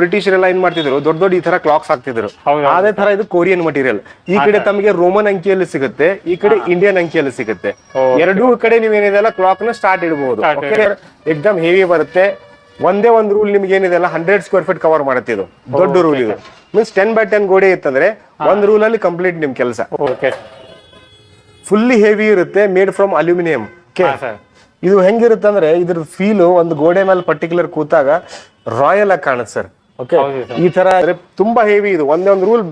ಬ್ರಿಟಿಷರೆಲ್ಲ ಏನ್ ಮಾಡ್ತಿದ್ರು? ದೊಡ್ಡ ದೊಡ್ಡ ಈ ತರ ಕ್ಲಾಕ್ಸ್ ಹಾಕ್ತಿದ್ರು. ಅದೇ ತರ ಇದು ಕೊರಿಯನ್ ಮಟೀರಿಯಲ್ ಈ ಕಡೆ ತಮಗೆ ರೋಮನ್ ಅಂಕಿಯಲ್ಲಿ ಸಿಗುತ್ತೆ ಈ ಕಡೆ ಇಂಡಿಯನ್ ಅಂಕಿಯಲ್ಲಿ ಸಿಗುತ್ತೆ. ಎರಡೂ ಕಡೆ ನೀವೇನಿದೆಲ್ಲ ಕ್ಲಾಕ್ನ ಸ್ಟಾರ್ಟ್ ಇಡಬಹುದು ಎಕ್ದಮ್ ಹೆವಿ ಬರುತ್ತೆ. ಒಂದೇ ಒಂದು ರೂಲ್ ನಿಮ್ಗೆ ಏನಿದೆ ಹಂಡ್ರೆಡ್ ಸ್ಕ್ವೇರ್ ಫೀಟ್ ಕವರ್ ಮಾಡುತ್ತೆ ಇದು. ದೊಡ್ಡ ರೂಲ್ ಇದು. ಮೀನ್ಸ್ ಟೆನ್ ಬೈ ಟೆನ್ ಗೋಡೆ ಇತ್ತಂದ್ರೆ ಒಂದ್ ರೂಲ್ ಅಲ್ಲಿ ಕಂಪ್ಲೀಟ್ ನಿಮ್ ಕೆಲಸ. ಫುಲ್ಲಿ ಹೆವಿ ಇರುತ್ತೆ ಮೇಡ್ ಫ್ರಮ್ ಅಲ್ಯೂಮಿನಿಯಂ ಇದು ಹೆಂಗಿರುತ್ತೆ ಅಂದ್ರೆ ಇದ್ರ ಫೀಲು ಒಂದು ಗೋಡೆ ಮೇಲೆ ಪರ್ಟಿಕ್ಯುಲರ್ ಕೂತಾಗ ರಾಯಲ್ ಆಗಿ ಕಾಣುತ್ತೆ ಸರ್ ಓಕೆ ಈ ತರ ತುಂಬಾ ಹೆವಿ ಇದು. ಒಂದೇ ಒಂದು ರೂಲ್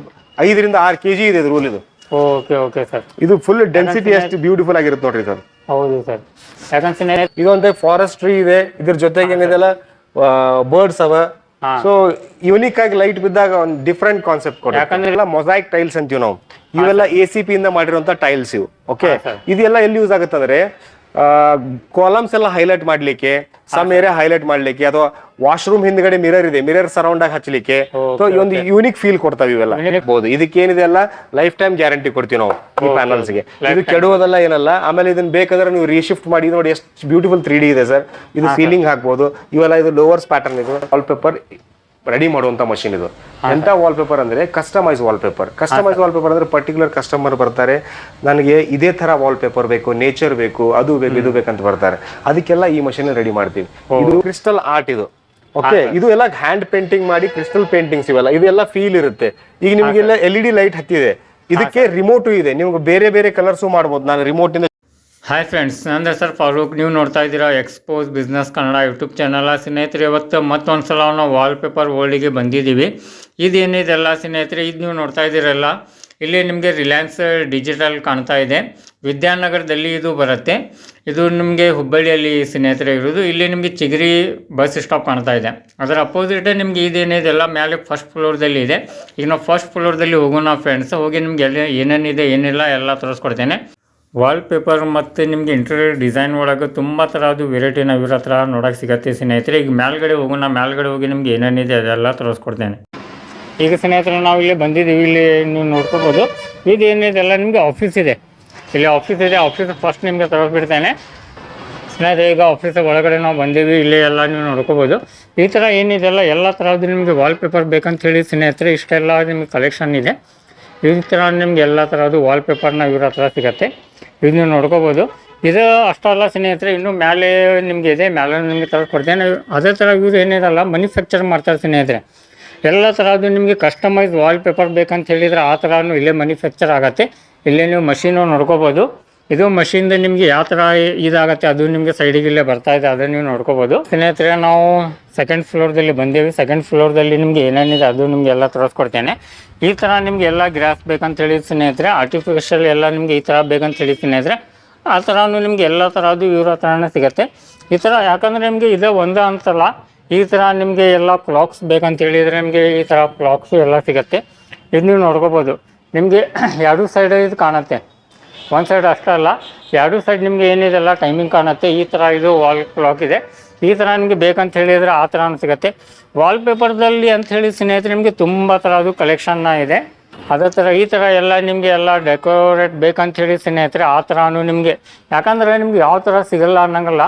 ಐದರಿಂದ ಆರು ಕೆಜಿ ಇದೆ ರೂಲ್ ಇದು. ಓಕೆ ಓಕೆ ಸರ್ ಇದು ಫುಲ್ ಡೆನ್ಸಿಟಿ ಅಷ್ಟು ಬ್ಯೂಟಿಫುಲ್ ಆಗಿರುತ್ತೆ ನೋಡ್ರಿ ಸರ್ ಹೌದು ಸರ್ ಯಾಕಂದ್ರೆ ಇದೊಂದು ಫಾರೆಸ್ಟ್ರಿ ಇದೆ. ಇದ್ರ ಜೊತೆಗೆ ಏನಿದೆಲ್ಲ ಬರ್ಡ್ಸ್ ಅವ. ಸೊ ಯುನಿಕ್ ಆಗಿ ಲೈಟ್ ಬಿದ್ದಾಗ ಒಂದು ಡಿಫ್ರೆಂಟ್ ಕಾನ್ಸೆಪ್ಟ್ ಕೊಡ ಯಾಕಂದ್ರೆ ಎಲ್ಲ ಮೊಸೈಕ್ ಟೈಲ್ಸ್ ಅಂತೀವಿ ನಾವು. ಇವೆಲ್ಲ ಎ ಸಿ ಪಿ ಇಂದ ಮಾಡಿರುವಂತ ಟೈಲ್ಸ್ ಇವು. ಓಕೆ ಇದೆಲ್ಲ ಎಲ್ಲಿ ಯೂಸ್ ಆಗುತ್ತೆ ಅಂದ್ರೆ ಕಾಲಮ್ಸ್ ಎಲ್ಲ ಹೈಲೈಟ್ ಮಾಡ್ಲಿಕ್ಕೆ ಸಮ್ ಏರಿಯಾ ಹೈಲೈಟ್ ಮಾಡ್ಲಿಕ್ಕೆ ಅಥವಾ ವಾಶ್ರೂಮ್ ಹಿಂದ್ಗಡೆ ಮಿರರ್ ಇದೆ ಮಿರರ್ ಸರೌಂಡ್ ಆಗಿ ಹಚ್ಚಲಿಕ್ಕೆ ಒಂದು ಯೂನಿಕ್ ಫೀಲ್ ಕೊಡ್ತಾವೆ ಇವೆಲ್ಲ. ಇದಕ್ಕೆ ಇದಕ್ಕೇನಿದೆ ಅಲ್ಲ ಲೈಫ್ ಟೈಮ್ ಗ್ಯಾರಂಟಿ ಕೊಡ್ತೀವಿ ನಾವು ಈ ಪ್ಯಾನಲ್ಸ್ಗೆ ಇದು ಕೆಡುವುದಲ್ಲ ಏನಲ್ಲ ಆಮೇಲೆ ಇದನ್ನ ಬೇಕಾದ್ರೆ ನೀವು ರೀಶಿಫ್ಟ್ ಮಾಡಿ ನೋಡಿ ಎಷ್ಟು ಬ್ಯೂಟಿಫುಲ್ ತ್ರೀ ಡಿ ಇದೆ ಸರ್ ಇದು ಸೀಲಿಂಗ್ ಹಾಕ್ಬೋದು. ಇವೆಲ್ಲ ಇದು ಲೋವರ್ಸ್ ಪ್ಯಾಟರ್ನ್ ಇದು. ವಾಲ್ ಪೇಪರ್ ರೆಡಿ ಮಾಡುವಂತ ಮಷಿನ್ ಇದು. ಎಂತ ವಾಲ್ಪೇಪರ್ ಅಂದ್ರೆ customise wallpaper customise wall paper ಅಂದ್ರೆ ಪರ್ಟಿಕ್ಯುಲರ್ ಕಸ್ಟಮರ್ ಬರ್ತಾರೆ ನನಗೆ ಇದೇ ತರ ವಾಲ್ ಪೇಪರ್ ಬೇಕು ನೇಚರ್ ಬೇಕು ಅದು ಬೇಕು ಇದು ಬೇಕಂತ ಬರ್ತಾರೆ. ಅದಕ್ಕೆಲ್ಲ ಈ ಮಷಿನ್ ರೆಡಿ ಮಾಡ್ತೀವಿ. ಇದು ಕ್ರಿಸ್ಟಲ್ ಆರ್ಟ್ ಇದು. ಓಕೆ ಇದು ಎಲ್ಲ ಹ್ಯಾಂಡ್ ಪೇಂಟಿಂಗ್ ಮಾಡಿ ಕ್ರಿಸ್ಟಲ್ ಪೇಂಟಿಂಗ್ಸ್ ಇವೆಲ್ಲ. ಇದೆಲ್ಲ ಫೀಲ್ ಇರುತ್ತೆ. ಈಗ ನಿಮಗೆಲ್ಲ ಎಲ್ ಇ ಡಿ ಲೈಟ್ ಹತ್ತಿದೆ. ಇದಕ್ಕೆ ರಿಮೋಟು ಇದೆ. ನಿಮ್ಗೆ ಬೇರೆ ಬೇರೆ ಕಲರ್ಸು ಮಾಡ್ಬೋದು. ನಾನು ರಿಮೋಟ್ ಇಂದ ಹಾಯ್ ಫ್ರೆಂಡ್ಸ್ ನನ್ನ ಹೆಸರು ಫಾರೂಕ್ ನೀವು ನೋಡ್ತಾ ಇದ್ದೀರಾ expose business Kannada YouTube channel ಸ್ನೇಹಿತರೆ, ಇವತ್ತು ಮತ್ತೊಂದು ಸಲ ನಾವು ವಾಲ್ಪೇಪರ್ ವರ್ಲ್ಡಿಗೆ ಬಂದಿದ್ದೀವಿ. ಇದೇನಿದೆಲ್ಲ ಸ್ನೇಹಿತರೆ? ಇದು ನೀವು ನೋಡ್ತಾ ಇದ್ದೀರಲ್ಲ. ಇಲ್ಲಿ ನಿಮಗೆ ರಿಲಯನ್ಸ್ ಡಿಜಿಟಲ್ ಕಾಣ್ತಾ ಇದೆ. ವಿದ್ಯಾನಗರದಲ್ಲಿ ಇದು ಬರುತ್ತೆ. ಇದು ನಿಮಗೆ ಹುಬ್ಬಳ್ಳಿಯಲ್ಲಿ ಸ್ನೇಹಿತರೆ ಇರೋದು ಇಲ್ಲಿ ನಿಮಗೆ ಚಿಗರಿ ಬಸ್ ಸ್ಟಾಪ್ ಕಾಣ್ತಾ ಇದೆ. ಅದರ ಅಪೋಸಿಟ್ ನಿಮಗೆ ಇದೇನಿದೆಲ್ಲ ಮೇಲೆ ಫಸ್ಟ್ ಫ್ಲೋರ್ದಲ್ಲಿ ಇದೆ. ಈಗ ನಾವು ಫಸ್ಟ್ ಫ್ಲೋರ್ದಲ್ಲಿ ಹೋಗೋಣ ಫ್ರೆಂಡ್ಸ್ ಹೋಗಿ ನಿಮ್ಗೆ ಎಲ್ಲ ಏನೇನಿದೆ, ಏನಿಲ್ಲ ಎಲ್ಲ ತೋರಿಸ್ಕೊಡ್ತೇನೆ. ವಾಲ್ ಪೇಪರ್ ಮತ್ತು ನಿಮಗೆ ಇಂಟೀರಿಯರ್ ಡಿಸೈನ್ ಒಳಗೆ ತುಂಬ ಥರದ್ದು ವೆರೈಟಿ ನಾವು ಇರೋ ಹತ್ರ ನೋಡೋಕೆ ಸಿಗತ್ತೆ ಸ್ನೇಹಿತರೆ. ಈಗ ಮೇಲ್ಗಡೆ ಹೋಗೋಣ ಮೇಲ್ಗಡೆ ಹೋಗಿ ನಿಮ್ಗೆ ಏನೇನಿದೆ ಅದೆಲ್ಲ ತೋರಿಸ್ಕೊಡ್ತೇನೆ. ಈಗ ಸ್ನೇಹಿತರೆ, ನಾವು ಇಲ್ಲಿ ಬಂದಿದ್ದೀವಿ, ಇಲ್ಲಿ ನೀವು ನೋಡ್ಕೋಬೋದು. ಇದು ಏನಿದೆ, ಎಲ್ಲ ನಿಮಗೆ ಆಫೀಸ್ ಇದೆ. ಇಲ್ಲಿ ಆಫೀಸ್ ಇದೆ ಆಫೀಸ್ ಫಸ್ಟ್ ನಿಮಗೆ ತೋರಿಸ್ಬಿಡ್ತೇನೆ. ಸ್ನೇಹಿತರೆ, ಈಗ ಆಫೀಸ್ ಒಳಗಡೆ ನಾವು ಬಂದೀವಿ ಇಲ್ಲಿ ಎಲ್ಲ ನೀವು ನೋಡ್ಕೋಬೋದು. ಈ ಥರ ಏನಿದೆಲ್ಲ ಎಲ್ಲ ಥರದ್ದು ನಿಮಗೆ ವಾಲ್ ಪೇಪರ್ ಬೇಕಂತ ಹೇಳಿ ಸ್ನೇಹಿತರೆ, ಇಷ್ಟೆಲ್ಲ ನಿಮಗೆ ಕಲೆಕ್ಷನ್ ಇದೆ. ಈ ಥರ ನಿಮ್ಗೆ ಎಲ್ಲ ಥರದ್ದು ವಾಲ್ ಪೇಪರ್ನ ಇವ್ರ ಹತ್ರ ಸಿಗುತ್ತೆ. ಇದು ನೀವು ನೋಡ್ಕೋಬೋದು. ಇದು ಅಷ್ಟಲ್ಲ ಸ್ನೇಹಿತರೆ, ಇನ್ನು ಮೇಲೆ ನಿಮಗೆ ಇದೆ ಮೇಲೆ ನಿಮಗೆ ತರಿಸ್ಕೊಡ್ತೇನೆ ಅದೇ ಥರ ಇವ್ರು ಏನಿರಲ್ಲ ಮ್ಯಾನುಫ್ಯಾಕ್ಚರ್ ಮಾಡ್ತಾರೆ ಸ್ನೇಹಿತರೆ. ಎಲ್ಲ ಥರದ್ದು ನಿಮಗೆ ಕಸ್ಟಮೈಸ್ ವಾಲ್ ಪೇಪರ್ ಬೇಕಂತ ಹೇಳಿದರೆ ಆ ಥರನೂ ಇಲ್ಲೇ ಮ್ಯಾನುಫ್ಯಾಕ್ಚರ್ ಆಗುತ್ತೆ. ಇಲ್ಲೇ ನೀವು ಮಷೀನು ನೋಡ್ಕೋಬೋದು. ಇದು ಮಷೀನ್ದು ನಿಮಗೆ ಯಾವ ಥರ ಇದಾಗುತ್ತೆ ಅದು ನಿಮಗೆ ಸೈಡಿಗೆ ಇಲ್ಲೇ ಬರ್ತಾ ಇದೆ, ಅದನ್ನು ನೀವು ನೋಡ್ಕೋಬೋದು. ಸ್ನೇಹಿತರೆ, ನಾವು ಸೆಕೆಂಡ್ ಫ್ಲೋರ್ದಲ್ಲಿ ಬಂದೇವಿ. ಸೆಕೆಂಡ್ ಫ್ಲೋರ್ದಲ್ಲಿ ನಿಮಗೆ ಏನೇನಿದೆ ಅದು ನಿಮಗೆ ಎಲ್ಲ ತೋರಿಸ್ಕೊಡ್ತೇನೆ. ಈ ಥರ ನಿಮಗೆ ಎಲ್ಲ ಗ್ರಾಸ್ ಬೇಕಂತ ಹೇಳಿ ಸ್ನೇಹಿತರೆ ಆರ್ಟಿಫಿಷಿಯಲ್ ಎಲ್ಲ ನಿಮಗೆ ಈ ಥರ ಬೇಕಂತ ಹೇಳಿ ಸ್ನೇಹಿತರೆ, ಆ ಥರನೂ ನಿಮಗೆ ಎಲ್ಲ ಥರದ್ದು ಇವ್ರ ಹತ್ರನೇ ಸಿಗುತ್ತೆ. ಈ ಥರ ಯಾಕಂದರೆ ನಿಮಗೆ ಇದೇ ಒಂದೇ ಅಂತಲ್ಲ, ಈ ಥರ ನಿಮಗೆ ಎಲ್ಲ ಕ್ಲಾಕ್ಸ್ ಬೇಕಂತ ಹೇಳಿದ್ರೆ ನಿಮಗೆ ಈ ಥರ ಕ್ಲಾಕ್ಸ್ ಎಲ್ಲ ಸಿಗುತ್ತೆ. ಇದು ನೀವು ನೋಡ್ಕೋಬೋದು. ನಿಮಗೆ ಎರಡು ಸೈಡ್ ಇದು ಕಾಣುತ್ತೆ. ಒಂದು ಸೈಡ್ ಅಷ್ಟೇ ಅಲ್ಲ, ಎರಡೂ ಸೈಡ್ ನಿಮಗೆ ಏನಿದೆಲ್ಲ ಟೈಮಿಂಗ್ ಕಾಣುತ್ತೆ, ಈ ಥರ ಇದು ವಾಲ್ ಕ್ಲಾಕ್ ಇದೆ. ಈ ಥರ ನಿಮಗೆ ಬೇಕಂತ ಹೇಳಿದರೆ ಆ ಥರನೂ ಸಿಗುತ್ತೆ. ವಾಲ್ ಪೇಪರ್ದಲ್ಲಿ ಅಂತ ಹೇಳಿ ಸ್ನೇಹಿತರೆ, ನಿಮಗೆ ತುಂಬ ಥರದ್ದು ಕಲೆಕ್ಷನ್ನ ಇದೆ. ಅದೇ ಥರ ಈ ಥರ ಎಲ್ಲ ನಿಮಗೆ ಎಲ್ಲ ಡೆಕೋರೇಟ್ ಬೇಕಂತ ಹೇಳಿ ಸ್ನೇಹಿತರೆ, ಆ ಥರನೂ ನಿಮಗೆ. ಯಾಕಂದರೆ ನಿಮ್ಗೆ ಯಾವ ಥರ ಸಿಗಲ್ಲ ಅನ್ನಂಗಲ್ಲ.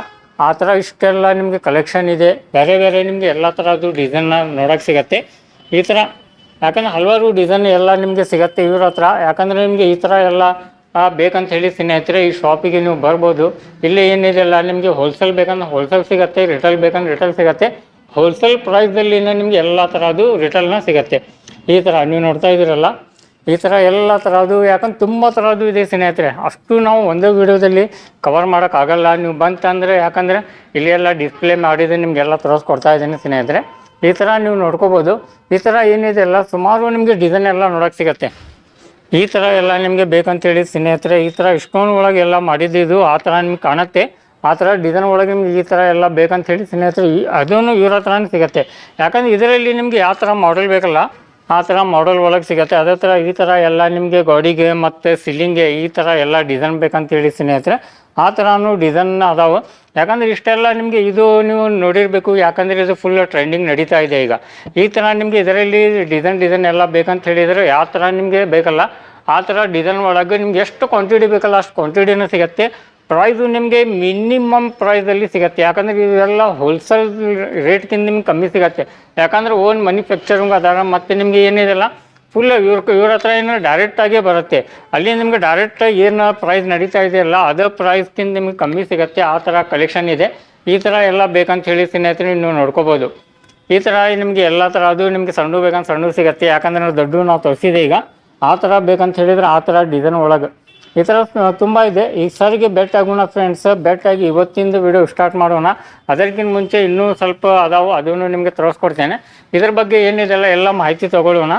ಆ ಥರ ಇಷ್ಟೆಲ್ಲ ನಿಮಗೆ ಕಲೆಕ್ಷನ್ ಇದೆ. ಬೇರೆ ಬೇರೆ ನಿಮಗೆ ಎಲ್ಲ ಥರದ್ದು ಡಿಸೈನ್ನ ನೋಡೋಕ್ಕೆ ಸಿಗತ್ತೆ. ಈ ಥರ ಯಾಕಂದರೆ ಹಲವಾರು ಡಿಸೈನ್ ಎಲ್ಲ ನಿಮಗೆ ಸಿಗತ್ತೆ ಇವ್ರ ಹತ್ರ. ಯಾಕಂದರೆ ನಿಮಗೆ ಈ ಥರ ಎಲ್ಲ ಬೇಕಂತ ಹೇಳಿ ಸ್ನೇಹಿತರೆ, ಈ ಶಾಪಿಗೆ ನೀವು ಬರ್ಬೋದು. ಇಲ್ಲಿ ಏನಿದೆಲ್ಲ ನಿಮಗೆ ಹೋಲ್ಸೇಲ್ ಬೇಕಂದ್ರೆ ಹೋಲ್ಸೇಲ್ ಸಿಗುತ್ತೆ ರಿಟೇಲ್ ಬೇಕಂದ್ರೆ ರಿಟೇಲ್ ಸಿಗುತ್ತೆ. ಹೋಲ್ಸೇಲ್ ಪ್ರೈಸ್ದಲ್ಲಿ ನಿಮಗೆ ಎಲ್ಲ ಥರದ್ದು ರಿಟೇಲ್ನ ಸಿಗುತ್ತೆ. ಈ ಥರ ನೀವು ನೋಡ್ತಾ ಇದ್ದೀರಲ್ಲ, ಈ ಥರ ಎಲ್ಲ ಥರದ್ದು ಯಾಕಂದ್ರೆ ತುಂಬ ಥರದ್ದು ಇದೆ ಸ್ನೇಹಿತರೆ. ಅಷ್ಟು ನಾವು ಒಂದೇ ವಿಡಿಯೋದಲ್ಲಿ ಕವರ್ ಮಾಡೋಕ್ಕಾಗಲ್ಲ ನೀವು ಬಂತಂದರೆ ಯಾಕಂದರೆ ಇಲ್ಲಿ ಎಲ್ಲ ಡಿಸ್ಪ್ಲೇ ಮಾಡಿದ್ರೆ ನಿಮಗೆಲ್ಲ ತೋರಿಸ್ಕೊಡ್ತಾ ಇದ್ದೀನಿ ಸ್ನೇಹಿತರೆ. ಈ ಥರ ನೀವು ನೋಡ್ಕೋಬೋದು. ಈ ಥರ ಏನಿದೆ ಎಲ್ಲ ಸುಮಾರು ನಿಮಗೆ ಡಿಸೈನ್ ಎಲ್ಲ ನೋಡೋಕ್ಕೆ ಸಿಗತ್ತೆ. ಈ ಥರ ಎಲ್ಲ ನಿಮಗೆ ಬೇಕಂತೇಳಿ ಸ್ನೇಹಿತರೆ, ಈ ಥರ ಇಷ್ಟೊಂದು ಒಳಗೆ ಎಲ್ಲ ಮಾಡಿದ್ದು ಆ ಥರ ನಿಮ್ಗೆ ಕಾಣುತ್ತೆ. ಆ ಥರ ಡಿಸೈನ್ ಒಳಗೆ ನಿಮ್ಗೆ ಈ ಥರ ಎಲ್ಲ ಬೇಕಂತೇಳಿ ಸ್ನೇಹಿತರೆ, ಈ ಅದನ್ನು ಇವ್ರ ಹತ್ರನೇ ಸಿಗುತ್ತೆ. ಯಾಕಂದ್ರೆ ಇದರಲ್ಲಿ ನಿಮಗೆ ಯಾವ ಥರ ಮಾಡಲ್ ಬೇಕಲ್ಲ, ಆ ಥರ ಮಾಡಲ್ ಒಳಗೆ ಸಿಗುತ್ತೆ. ಅದೇ ಥರ ಈ ಥರ ಎಲ್ಲ ನಿಮಗೆ ಗೋಡಿಗೆ ಮತ್ತು ಸಿಲಿಂಗ್ಗೆ ಈ ಥರ ಎಲ್ಲ ಡಿಸೈನ್ ಬೇಕಂತೇಳಿ ಸ್ನೇಹಿತರೆ, ಆ ಥರನೂ ಡಿಸೈನ್ ಅದಾವೆ. ಯಾಕಂದ್ರೆ ಇಷ್ಟೆಲ್ಲ ನಿಮಗೆ ಇದು ನೀವು ನೋಡಿರಬೇಕು, ಯಾಕಂದರೆ ಇದು ಫುಲ್ ಟ್ರೆಂಡಿಂಗ್ ನಡೀತಾ ಇದೆ ಈಗ. ಈ ಥರ ನಿಮಗೆ ಇದರಲ್ಲಿ ಡಿಸೈನ್ ಡಿಸೈನ್ ಎಲ್ಲ ಬೇಕಂತ ಹೇಳಿದರೆ ಯಾವ ಥರ ನಿಮಗೆ ಬೇಕಲ್ಲ, ಆ ಥರ ಡಿಸೈನ್ ಒಳಗೆ ನಿಮ್ಗೆ ಎಷ್ಟು ಕ್ವಾಂಟಿಟಿ ಬೇಕಲ್ಲ ಅಷ್ಟು ಕ್ವಾಂಟಿಟಿನೂ ಸಿಗುತ್ತೆ. ಪ್ರೈಸು ನಿಮಗೆ ಮಿನಿಮಮ್ ಪ್ರೈಸಲ್ಲಿ ಸಿಗುತ್ತೆ. ಯಾಕಂದ್ರೆ ಇವೆಲ್ಲ ಹೋಲ್ಸೇಲ್ ರೇಟ್ಗಿಂತ ನಿಮ್ಗೆ ಕಮ್ಮಿ ಸಿಗುತ್ತೆ. ಯಾಕಂದ್ರೆ ಓನ್ ಮ್ಯಾನುಫ್ಯಾಕ್ಚರಿಂಗ್ ಅದಾಗ ಮತ್ತು ನಿಮಗೆ ಏನಿದೆಲ್ಲ ಫುಲ್ ಇವ್ರ ಇವ್ರ ಹತ್ರ ಡೈರೆಕ್ಟ್ ಡೈರೆಕ್ಟಾಗೇ ಬರುತ್ತೆ. ಅಲ್ಲಿ ನಿಮಗೆ ಡೈರೆಕ್ಟ್ ಏನು ಪ್ರೈಸ್ ನಡೀತಾ ಇದೆಯಲ್ಲ ಅದೇ ಪ್ರೈಸ್ಗಿಂತ ನಿಮಗೆ ಕಮ್ಮಿ ಸಿಗುತ್ತೆ, ಆ ಥರ ಕಲೆಕ್ಷನ್ ಇದೆ. ಈ ಥರ ಎಲ್ಲ ಬೇಕಂತ ಹೇಳಿ ಸ್ನೇಹಿತರೆ ನೀವು ನೋಡ್ಕೋಬೋದು. ಈ ಥರ ನಿಮಗೆ ಎಲ್ಲ ಥರ ಅದು ನಿಮಗೆ ಸಣ್ಣ ಬೇಕಂತ ಸಣ್ಣ ಸಿಗುತ್ತೆ, ಯಾಕಂದ್ರೆ ನಾವು ದೊಡ್ಡ ನಾವು ತರಿಸಿದೆ ಈಗ. ಆ ಥರ ಬೇಕಂತ ಹೇಳಿದ್ರೆ ಆ ಥರ ಡಿಸೈನ್ ಒಳಗೆ. ಈ ಥರ ತುಂಬ ಇದೆ. ಈ ಸರಿಗೆ ಬೆಟ್ ಆಗೋಣ ಫ್ರೆಂಡ್ಸ್ ಬೆಟ್ ಆಗಿ ಇವತ್ತಿಂದ ವಿಡಿಯೋ ಸ್ಟಾರ್ಟ್ ಮಾಡೋಣ. ಅದಕ್ಕಿಂತ ಮುಂಚೆ ಇನ್ನೂ ಸ್ವಲ್ಪ ಅದಾವು, ಅದನ್ನು ನಿಮಗೆ ತೋರಿಸ್ಕೊಡ್ತೇನೆ. ಇದ್ರ ಬಗ್ಗೆ ಏನಿದೆಲ್ಲ ಎಲ್ಲ ಮಾಹಿತಿ ತಗೊಳ್ಳೋಣ.